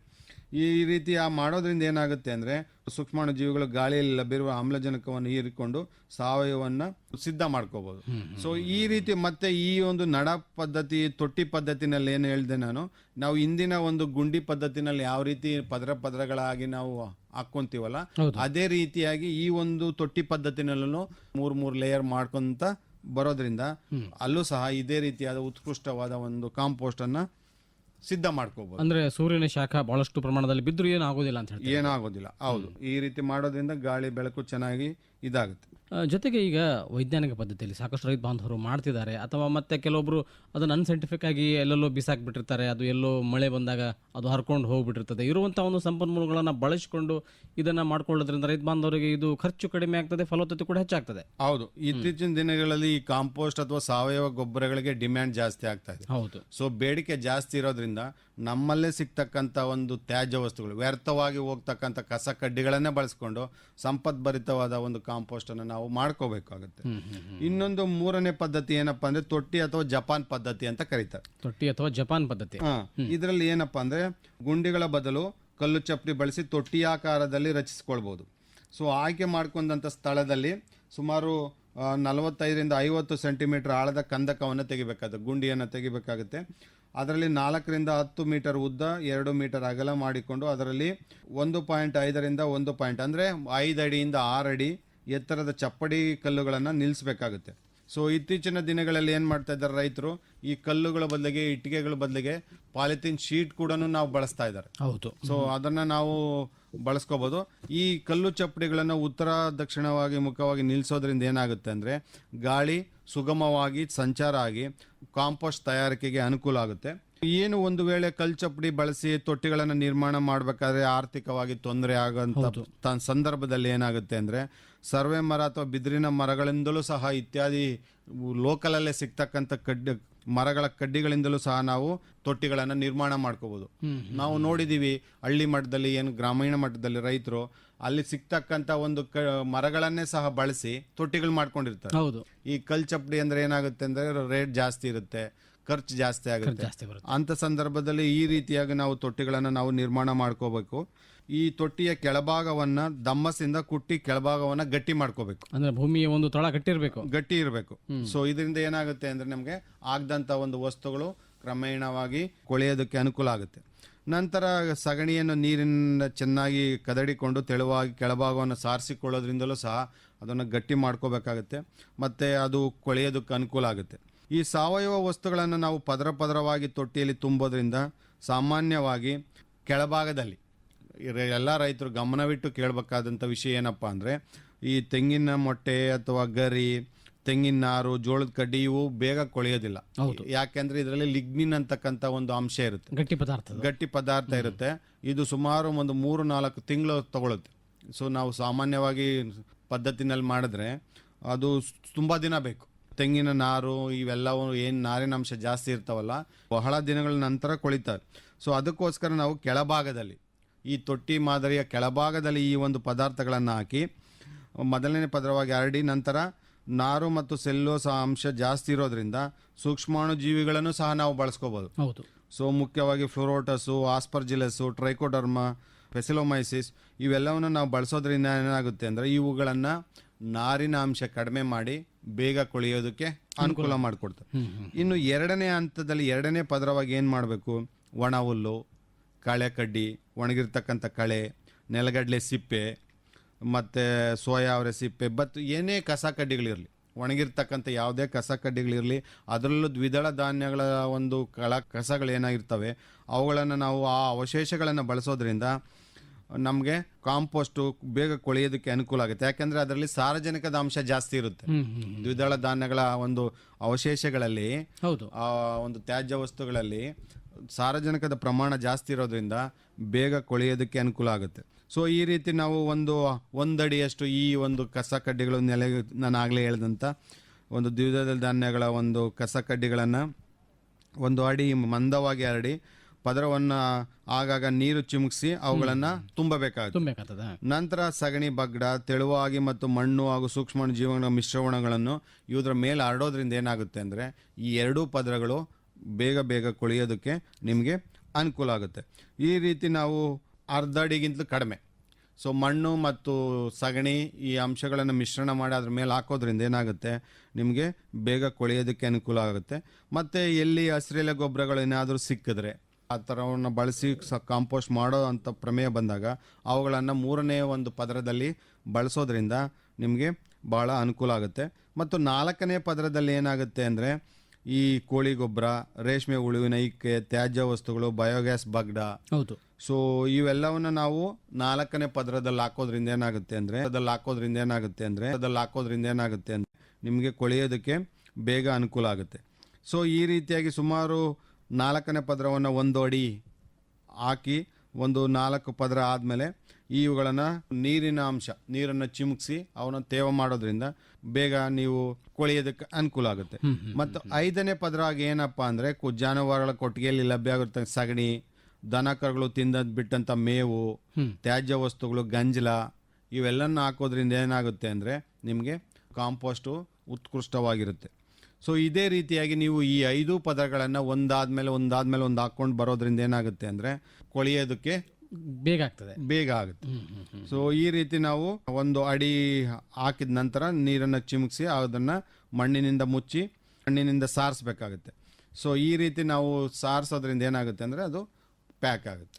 ಈ ರೀತಿ ಆ ಮಾಡೋದ್ರಿಂದ ಏನಾಗುತ್ತೆ ಅಂದ್ರೆ ಸೂಕ್ಷ್ಮಾಣು ಜೀವಿಗಳು ಗಾಳಿಯಲ್ಲಿ ಲಭ್ಯವಿರುವ ಆಮ್ಲಜನಕವನ್ನು ಹೀರಿಕೊಂಡು ಸಾವಯವನ್ನ ಸಿದ್ಧ ಮಾಡ್ಕೋಬೋದು. ಸೊ ಈ ರೀತಿ ಮತ್ತೆ ಈ ಒಂದು ನಡ ಪದ್ಧತಿ ತೊಟ್ಟಿ ಪದ್ಧತಿನಲ್ಲಿ ಏನು ಹೇಳಿದೆ ನಾನು ನಾವು ಇಂದಿನ ಒಂದು ಗುಂಡಿ ಪದ್ಧತಿನಲ್ಲಿ ಯಾವ ರೀತಿ ಪದರ ಪದರಗಳಾಗಿ ನಾವು ಹಾಕ್ಕೊಂತೀವಲ್ಲ ಅದೇ ರೀತಿಯಾಗಿ ಈ ಒಂದು ತೊಟ್ಟಿ ಪದ್ಧತಿನಲ್ಲೂ ಮೂರು ಮೂರು ಲೇಯರ್ ಮಾಡ್ಕೊಂತ ಬರೋದ್ರಿಂದ ಅಲ್ಲೂ ಸಹ ಇದೇ ರೀತಿಯಾದ ಉತ್ಕೃಷ್ಟವಾದ ಒಂದು ಕಾಂಪೋಸ್ಟ್ ಅನ್ನ ಸಿದ್ಧ ಮಾಡ್ಕೋಬಹುದು ಅಂದ್ರೆ ಸೂರ್ಯನ ಶಾಖ ಬಹಳಷ್ಟು ಪ್ರಮಾಣದಲ್ಲಿ ಬಿದ್ದರೂ ಏನು ಆಗೋದಿಲ್ಲ ಅಂತ ಹೇಳ್ತಾರೆ? ಏನಾಗೋದಿಲ್ಲ. ಹೌದು. ಈ ರೀತಿ ಮಾಡೋದ್ರಿಂದ ಗಾಳಿ ಬೆಳಕು ಚೆನ್ನಾಗಿ ಇದಾಗುತ್ತೆ. ಜೊತೆಗೆ ಈಗ ವೈಜ್ಞಾನಿಕ ಪದ್ಧತಿಯಲ್ಲಿ ಸಾಕಷ್ಟು ರೈತ ಬಾಂಧವರು ಮಾಡ್ತಿದ್ದಾರೆ. ಅಥವಾ ಮತ್ತೆ ಕೆಲವೊಬ್ಬರು ಅದನ್ನು ಅನ್ಸೈಂಟಿಫಿಕ್ ಆಗಿ ಎಲ್ಲೆಲ್ಲೋ ಬಿಸಾಕ್ಬಿಟ್ಟಿರ್ತಾರೆ ಅದು ಎಲ್ಲೋ ಮಳೆ ಬಂದಾಗ ಅದು ಹರ್ಕೊಂಡು ಹೋಗ್ಬಿಟ್ಟಿರ್ತದೆ. ಇರುವಂಥ ಒಂದು ಸಂಪನ್ಮೂಲಗಳನ್ನು ಬಳಸಿಕೊಂಡು ಇದನ್ನು ಮಾಡ್ಕೊಳ್ಳೋದ್ರಿಂದ ರೈತ ಬಾಂಧವರಿಗೆ ಇದು ಖರ್ಚು ಕಡಿಮೆ ಆಗ್ತದೆ ಫಲವತ್ತತೆ ಕೂಡ ಹೆಚ್ಚಾಗ್ತದೆ. ಹೌದು. ಇತ್ತೀಚಿನ ದಿನಗಳಲ್ಲಿ ಈ ಕಾಂಪೋಸ್ಟ್ ಅಥವಾ ಸಾವಯವ ಗೊಬ್ಬರಗಳಿಗೆ ಡಿಮ್ಯಾಂಡ್ ಜಾಸ್ತಿ ಆಗ್ತಾ ಇದೆ. ಹೌದು. ಸೊ ಬೇಡಿಕೆ ಜಾಸ್ತಿ ಇರೋದ್ರಿಂದ ನಮ್ಮಲ್ಲೇ ಸಿಗ್ತಕ್ಕಂಥ ಒಂದು ತ್ಯಾಜ್ಯ ವಸ್ತುಗಳು ವ್ಯರ್ಥವಾಗಿ ಹೋಗ್ತಕ್ಕಂಥ ಕಸ ಕಡ್ಡಿಗಳನ್ನೇ ಬಳಸ್ಕೊಂಡು ಸಂಪದ್ಭರಿತವಾದ ಒಂದು ಕಾಂಪೋಸ್ಟನ್ನು ನಾವು ಮಾಡ್ಕೋಬೇಕಾಗುತ್ತೆ. ಇನ್ನೊಂದು ಮೂರನೇ ಪದ್ಧತಿ ಏನಪ್ಪಾ ಅಂದ್ರೆ ತೊಟ್ಟಿ ಅಥವಾ ಜಪಾನ್ ಪದ್ಧತಿ ಅಂತ ಕರೀತಾರೆ. ತೊಟ್ಟಿ ಅಥವಾ ಜಪಾನ್ ಪದ್ಧತಿ. ಹಾ ಇದರಲ್ಲಿ ಏನಪ್ಪಾ ಅಂದ್ರೆ ಗುಂಡಿಗಳ ಬದಲು ಕಲ್ಲು ಚಪ್ಪಡಿ ಬಳಸಿ ತೊಟ್ಟಿಯಾಕಾರದಲ್ಲಿ ರಚಿಸ್ಕೊಳ್ಬೋದು. ಸೊ ಆಯ್ಕೆ ಮಾಡ್ಕೊಂಡಂಥ ಸ್ಥಳದಲ್ಲಿ ಸುಮಾರು ನಲವತ್ತೈದರಿಂದ ಐವತ್ತು ಸೆಂಟಿಮೀಟರ್ ಆಳದ ಕಂದಕವನ್ನು ತೆಗಿಬೇಕಾಗುತ್ತೆ ಗುಂಡಿಯನ್ನು ತೆಗಿಬೇಕಾಗುತ್ತೆ. ಅದರಲ್ಲಿ ನಾಲ್ಕರಿಂದ ಹತ್ತು ಮೀಟರ್ ಉದ್ದ, ಎರಡು ಮೀಟರ್ ಅಗಲ ಮಾಡಿಕೊಂಡು ಅದರಲ್ಲಿ ಒಂದು ಪಾಯಿಂಟ್ ಐದರಿಂದ ಒಂದು ಪಾಯಿಂಟ್, ಅಂದರೆ ಐದು ಅಡಿಯಿಂದ ಆರು ಅಡಿ ಎತ್ತರದ ಚಪ್ಪಡಿ ಕಲ್ಲುಗಳನ್ನು ನಿಲ್ಲಿಸಬೇಕಾಗುತ್ತೆ ಸೊ ಇತ್ತೀಚಿನ ದಿನಗಳಲ್ಲಿ ಏನು ಮಾಡ್ತಾ ಇದ್ದಾರೆ ರೈತರು? ಈ ಕಲ್ಲುಗಳ ಬದಲಿಗೆ ಇಟ್ಟಿಗೆಗಳ ಬದಲಿಗೆ ಪಾಲಿಥಿನ್ ಶೀಟ್ ಕೂಡ ನಾವು ಬಳಸ್ತಾ ಇದ್ದಾರೆ. ಹೌದು. ಸೊ ಅದನ್ನ ನಾವು ಬಳಸ್ಕೋಬೋದು. ಈ ಕಲ್ಲು ಚಪ್ಪಡಿಗಳನ್ನು ಉತ್ತರ ದಕ್ಷಿಣವಾಗಿ ಮುಖವಾಗಿ ನಿಲ್ಲಿಸೋದ್ರಿಂದ ಏನಾಗುತ್ತೆ ಅಂದರೆ ಗಾಳಿ ಸುಗಮವಾಗಿ ಸಂಚಾರ ಆಗಿ ಕಾಂಪೋಸ್ಟ್ ತಯಾರಿಕೆಗೆ ಅನುಕೂಲ ಆಗುತ್ತೆ. ಏನು ಒಂದು ವೇಳೆ ಕಲ್ ಚಪ್ಪಡಿ ಬಳಸಿ ತೊಟ್ಟಿಗಳನ್ನು ನಿರ್ಮಾಣ ಮಾಡಬೇಕಾದ್ರೆ ಆರ್ಥಿಕವಾಗಿ ತೊಂದರೆ ಆಗಂತ ಸಂದರ್ಭದಲ್ಲಿ ಏನಾಗುತ್ತೆ ಅಂದ್ರೆ ಸರ್ವೆ ಮರ ಅಥವಾ ಬಿದಿರಿನ ಮರಗಳಿಂದಲೂ ಸಹ ಇತ್ಯಾದಿ ಲೋಕಲಲ್ಲೇ ಸಿಗ್ತಕ್ಕಂಥ ಕಡ್ಡಿ ಮರಗಳ ಕಡ್ಡಿಗಳಿಂದಲೂ ಸಹ ನಾವು ತೊಟ್ಟಿಗಳನ್ನು ನಿರ್ಮಾಣ ಮಾಡ್ಕೋಬೋದು. ನಾವು ನೋಡಿದ್ದೀವಿ ಹಳ್ಳಿ ಮಟ್ಟದಲ್ಲಿ ಏನು ಗ್ರಾಮೀಣ ಮಟ್ಟದಲ್ಲಿ ರೈತರು ಅಲ್ಲಿ ಸಿಗ್ತಕ್ಕಂಥ ಒಂದು ಕ ಮರಗಳನ್ನೇ ಸಹ ಬಳಸಿ ತೊಟ್ಟಿಗಳು ಮಾಡ್ಕೊಂಡಿರ್ತಾರೆ. ಹೌದು. ಈ ಕಲ್ ಚಪ್ಪಡಿ ಅಂದ್ರೆ ಏನಾಗುತ್ತೆ ಅಂದರೆ ರೇಟ್ ಜಾಸ್ತಿ ಇರುತ್ತೆ ಖರ್ಚು ಜಾಸ್ತಿ ಆಗುತ್ತೆ. ಅಂತ ಸಂದರ್ಭದಲ್ಲಿ ಈ ರೀತಿಯಾಗಿ ನಾವು ತೊಟ್ಟಿಗಳನ್ನು ನಾವು ನಿರ್ಮಾಣ ಮಾಡ್ಕೋಬೇಕು. ಈ ತೊಟ್ಟಿಯ ಕೆಳಭಾಗವನ್ನ ದಮ್ಮಸಿಂದ ಕುಟ್ಟಿ ಕೆಳಭಾಗವನ್ನ ಗಟ್ಟಿ ಮಾಡ್ಕೋಬೇಕು. ಅಂದ್ರೆ ಭೂಮಿಯ ಒಂದು ತಳ ಕಟ್ಟಿರ್ಬೇಕು ಗಟ್ಟಿ ಇರಬೇಕು. ಸೊ ಇದರಿಂದ ಏನಾಗುತ್ತೆ ಅಂದ್ರೆ ನಮಗೆ ಆಗದಂತ ಒಂದು ವಸ್ತುಗಳು ಕ್ರಮೇಣವಾಗಿ ಕೊಳೆಯೋದಕ್ಕೆ ಅನುಕೂಲ ಆಗುತ್ತೆ. ನಂತರ ಸಗಣಿಯನ್ನು ನೀರಿನಿಂದ ಚೆನ್ನಾಗಿ ಕದಡಿಕೊಂಡು ತೆಳುವಾಗಿ ಕೆಳಭಾಗವನ್ನು ಸಾರಿಸಿಕೊಳ್ಳೋದ್ರಿಂದಲೂ ಸಹ ಅದನ್ನು ಗಟ್ಟಿ ಮಾಡ್ಕೋಬೇಕಾಗುತ್ತೆ. ಮತ್ತು ಅದು ಕೊಳೆಯೋದಕ್ಕೆ ಅನುಕೂಲ ಆಗುತ್ತೆ. ಈ ಸಾವಯವ ವಸ್ತುಗಳನ್ನು ನಾವು ಪದರ ಪದರವಾಗಿ ತೊಟ್ಟಿಯಲ್ಲಿ ತುಂಬೋದ್ರಿಂದ ಸಾಮಾನ್ಯವಾಗಿ ಕೆಳಭಾಗದಲ್ಲಿ ಎಲ್ಲ ರೈತರು ಗಮನವಿಟ್ಟು ಕೇಳಬೇಕಾದಂಥ ವಿಷಯ ಏನಪ್ಪ ಅಂದರೆ ಈ ತೆಂಗಿನ ಮೊಟ್ಟೆ ಅಥವಾ ಗರಿ ತೆಂಗಿನ ನಾರು ಜೋಳದ ಕಡ್ಡಿ ಇವು ಬೇಗ ಕೊಳೆಯೋದಿಲ್ಲ. ಯಾಕೆಂದ್ರೆ ಇದರಲ್ಲಿ ಲಿಗ್ನಿನ್ ಅಂತಕ್ಕಂಥ ಒಂದು ಅಂಶ ಇರುತ್ತೆ. ಗಟ್ಟಿ ಪದಾರ್ಥ ಗಟ್ಟಿ ಪದಾರ್ಥ ಇರುತ್ತೆ. ಇದು ಸುಮಾರು ಒಂದು ಮೂರು ನಾಲ್ಕು ತಿಂಗಳು ತಗೊಳುತ್ತೆ. ಸೊ ನಾವು ಸಾಮಾನ್ಯವಾಗಿ ಪದ್ಧತಿನಲ್ಲಿ ಮಾಡಿದ್ರೆ ಅದು ತುಂಬಾ ದಿನ ಬೇಕು. ತೆಂಗಿನ ನಾರು ಇವೆಲ್ಲವೂ ಏನು ನಾರಿನ ಅಂಶ ಜಾಸ್ತಿ ಇರ್ತಾವಲ್ಲ ಬಹಳ ದಿನಗಳ ನಂತರ ಕೊಳಿತಾರೆ. ಸೊ ಅದಕ್ಕೋಸ್ಕರ ನಾವು ಕೆಳಭಾಗದಲ್ಲಿ ಈ ತೊಟ್ಟಿ ಮಾದರಿಯ ಕೆಳಭಾಗದಲ್ಲಿ ಈ ಒಂದು ಪದಾರ್ಥಗಳನ್ನು ಹಾಕಿ ಮೊದಲನೇ ಪದರವಾಗಿ ಹರಡಿ ನಂತರ ನಾರು ಮತ್ತು ಸೆಲ್ಲೋಸ ಅಂಶ ಜಾಸ್ತಿ ಇರೋದ್ರಿಂದ ಸೂಕ್ಷ್ಮಾಣು ಜೀವಿಗಳನ್ನು ಸಹ ನಾವು ಬಳಸ್ಕೋಬೋದು. ಹೌದು. ಸೊ ಮುಖ್ಯವಾಗಿ ಫ್ಲೋರೋಟಸು ಆಸ್ಪರ್ಜಿಲಸ್ಸು ಟ್ರೈಕೋಡರ್ಮ ಫೆಸಿಲೋಮೈಸಿಸ್ ಇವೆಲ್ಲವನ್ನು ನಾವು ಬಳಸೋದ್ರಿಂದ ಏನಾಗುತ್ತೆ ಅಂದರೆ ಇವುಗಳನ್ನು ನಾರಿನ ಅಂಶ ಕಡಿಮೆ ಮಾಡಿ ಬೇಗ ಕೊಳೆಯೋದಕ್ಕೆ ಅನುಕೂಲ ಮಾಡಿಕೊಡ್ತದೆ. ಇನ್ನು ಎರಡನೇ ಹಂತದಲ್ಲಿ ಎರಡನೇ ಪದರವಾಗಿ ಏನು ಮಾಡಬೇಕು? ಒಣ ಹುಲ್ಲು ಕಳೆ ಕಡ್ಡಿ ಒಣಗಿರ್ತಕ್ಕಂಥ ಕಳೆ ನೆಲಗಡಲೆ ಸಿಪ್ಪೆ ಮತ್ತು ಸೋಯಾ ಅವರೆ ಸಿಪ್ಪೆ ಬತ್ ಏನೇ ಕಸ ಕಡ್ಡಿಗಳಿರಲಿ ಒಣಗಿರ್ತಕ್ಕಂಥ ಯಾವುದೇ ಕಸ ಕಡ್ಡಿಗಳಿರಲಿ ಅದರಲ್ಲೂ ದ್ವಿದಳ ಧಾನ್ಯಗಳ ಒಂದು ಕಳ ಕಸಗಳೇನಾಗಿರ್ತವೆ ಅವುಗಳನ್ನು ನಾವು ಆ ಅವಶೇಷಗಳನ್ನು ಬಳಸೋದ್ರಿಂದ ನಮಗೆ ಕಾಂಪೋಸ್ಟು ಬೇಗ ಕೊಳೆಯೋದಕ್ಕೆ ಅನುಕೂಲ ಆಗುತ್ತೆ. ಯಾಕೆಂದರೆ ಅದರಲ್ಲಿ ಸಾರಜನಕದ ಅಂಶ ಜಾಸ್ತಿ ಇರುತ್ತೆ. ದ್ವಿದಳ ಧಾನ್ಯಗಳ ಒಂದು ಅವಶೇಷಗಳಲ್ಲಿ ಹೌದು. ಆ ಒಂದು ತ್ಯಾಜ್ಯ ವಸ್ತುಗಳಲ್ಲಿ ಸಾರಜನಕದ ಪ್ರಮಾಣ ಜಾಸ್ತಿ ಇರೋದ್ರಿಂದ ಬೇಗ ಕೊಳೆಯೋದಕ್ಕೆ ಅನುಕೂಲ ಆಗುತ್ತೆ. ಸೊ ಈ ರೀತಿ ನಾವು ಒಂದು ಒಂದಡಿಯಷ್ಟು ಈ ಒಂದು ಕಸ ಕಡ್ಡಿಗಳು ನೆಲೆ ನಾನು ಆಗಲೇ ಹೇಳ್ದಂಥ ಒಂದು ದ್ವಿದಳ ಧಾನ್ಯಗಳ ಒಂದು ಕಸ ಕಡ್ಡಿಗಳನ್ನು ಒಂದು ಅಡಿ ಮಂದವಾಗಿ ಹರಡಿ ಪದರವನ್ನು ಆಗಾಗ ನೀರು ಚಿಮುಕಿಸಿ ಅವುಗಳನ್ನು ತುಂಬಬೇಕಾಗುತ್ತೆ. ನಂತರ ಸಗಣಿ ಬಗ್ಡ ತೆಳುವಾಗಿ ಮತ್ತು ಮಣ್ಣು ಹಾಗೂ ಸೂಕ್ಷ್ಮ ಜೀವನ ಮಿಶ್ರವಣಗಳನ್ನು ಇವುದ್ರ ಮೇಲೆ ಹರಡೋದ್ರಿಂದ ಏನಾಗುತ್ತೆ ಅಂದರೆ ಈ ಎರಡೂ ಪದರಗಳು ಬೇಗ ಬೇಗ ಕೊಳೆಯೋದಕ್ಕೆ ನಿಮಗೆ ಅನುಕೂಲ ಆಗುತ್ತೆ. ಈ ರೀತಿ ನಾವು ಅರ್ಧ ಅಡಿಗಿಂತಲೂ ಕಡಿಮೆ. ಸೊ ಮಣ್ಣು ಮತ್ತು ಸಗಣಿ ಈ ಅಂಶಗಳನ್ನು ಮಿಶ್ರಣ ಮಾಡಿ ಅದ್ರ ಮೇಲೆ ಹಾಕೋದ್ರಿಂದ ಏನಾಗುತ್ತೆ? ನಿಮಗೆ ಬೇಗ ಕೊಳೆಯೋದಕ್ಕೆ ಅನುಕೂಲ ಆಗುತ್ತೆ. ಮತ್ತು ಎಲ್ಲಿ ಹಸಿರೆಲೆ ಗೊಬ್ಬರಗಳು ಏನಾದರೂ ಸಿಕ್ಕಿದ್ರೆ, ಆ ಥರವನ್ನು ಬಳಸಿ ಸ ಕಾಂಪೋಸ್ಟ್ ಮಾಡೋ ಅಂಥ ಪ್ರಮೇಯ ಬಂದಾಗ ಅವುಗಳನ್ನು ಮೂರನೇ ಒಂದು ಪದರದಲ್ಲಿ ಬಳಸೋದ್ರಿಂದ ನಿಮಗೆ ಭಾಳ ಅನುಕೂಲ ಆಗುತ್ತೆ. ಮತ್ತು ನಾಲ್ಕನೇ ಪದರದಲ್ಲಿ ಏನಾಗುತ್ತೆ ಅಂದರೆ ಈ ಕೋಳಿ ಗೊಬ್ಬರ ರೇಷ್ಮೆ ಹುಳುವಿನ ಇಕ್ಕೆ ತ್ಯಾಜ್ಯ ವಸ್ತುಗಳು ಬಯೋಗ್ಯಾಸ್ ಬಗ್ಡ. ಹೌದು. ಸೊ ಇವೆಲ್ಲವನ್ನ ನಾವು ನಾಲ್ಕನೇ ಪದರದಲ್ಲಿ ಹಾಕೋದ್ರಿಂದ ಏನಾಗುತ್ತೆ ಅಂದ್ರೆ ಅದ್ರಲ್ಲಿ ಹಾಕೋದ್ರಿಂದ ಏನಾಗುತ್ತೆ ಅಂದ್ರೆ ಅದ್ರಲ್ಲಿ ಹಾಕೋದ್ರಿಂದ ಏನಾಗುತ್ತೆ ಅಂದ್ರೆ ನಿಮಗೆ ಕೊಳೆಯೋದಕ್ಕೆ ಬೇಗ ಅನುಕೂಲ ಆಗುತ್ತೆ. ಸೊ ಈ ರೀತಿಯಾಗಿ ಸುಮಾರು ನಾಲ್ಕನೇ ಪದರವನ್ನು ಒಂದು ಅಡಿ ಹಾಕಿ ಒಂದು ನಾಲ್ಕು ಪದರ ಆದಮೇಲೆ ಇವುಗಳನ್ನು ನೀರಿನ ಅಂಶ ನೀರನ್ನು ಚಿಮುಕಿಸಿ ಅವನ ತೇವ ಮಾಡೋದ್ರಿಂದ ಬೇಗ ನೀವು ಕೊಳೆಯೋದಕ್ಕೆ ಅನುಕೂಲ ಆಗುತ್ತೆ. ಮತ್ತು ಐದನೇ ಪದರ ಆಗಿ ಏನಪ್ಪ ಅಂದರೆ ಜಾನುವಾರುಗಳ ಕೊಟ್ಟಿಗೆಯಲ್ಲಿ ಲಭ್ಯ ಆಗಿರುತ್ತೆ ಸಗಣಿ ದನ ಕರುಗಳು ತಿಂದದ್ ಬಿಟ್ಟಂತ ಮೇವು ತ್ಯಾಜ್ಯ ವಸ್ತುಗಳು ಗಂಜಲ ಇವೆಲ್ಲನ್ನ ಹಾಕೋದ್ರಿಂದ ಏನಾಗುತ್ತೆ ಅಂದರೆ ನಿಮಗೆ ಕಾಂಪೋಸ್ಟು ಉತ್ಕೃಷ್ಟವಾಗಿರುತ್ತೆ. ಸೊ ಇದೇ ರೀತಿಯಾಗಿ ನೀವು ಈ ಐದು ಪದರಗಳನ್ನು ಒಂದಾದ ಮೇಲೆ ಒಂದಾದ ಮೇಲೆ ಒಂದು ಹಾಕೊಂಡು ಬರೋದ್ರಿಂದ ಏನಾಗುತ್ತೆ ಅಂದರೆ ಕೊಳೆಯೋದಕ್ಕೆ ಬೇಗ ಆಗ್ತದೆ. ಬೇಗ ಆಗುತ್ತೆ. ಸೊ ಈ ರೀತಿ ನಾವು ಒಂದು ಅಡಿ ಹಾಕಿದ ನಂತರ ನೀರನ್ನು ಚಿಮುಕಿಸಿ ಅದನ್ನು ಮಣ್ಣಿನಿಂದ ಮುಚ್ಚಿ ಮಣ್ಣಿನಿಂದ ಸಾರಿಸ್ಬೇಕಾಗುತ್ತೆ. ಸೊ ಈ ರೀತಿ ನಾವು ಸಾರಿಸೋದ್ರಿಂದ ಏನಾಗುತ್ತೆ ಅಂದರೆ ಅದು ಪ್ಯಾಕ್ ಆಗುತ್ತೆ.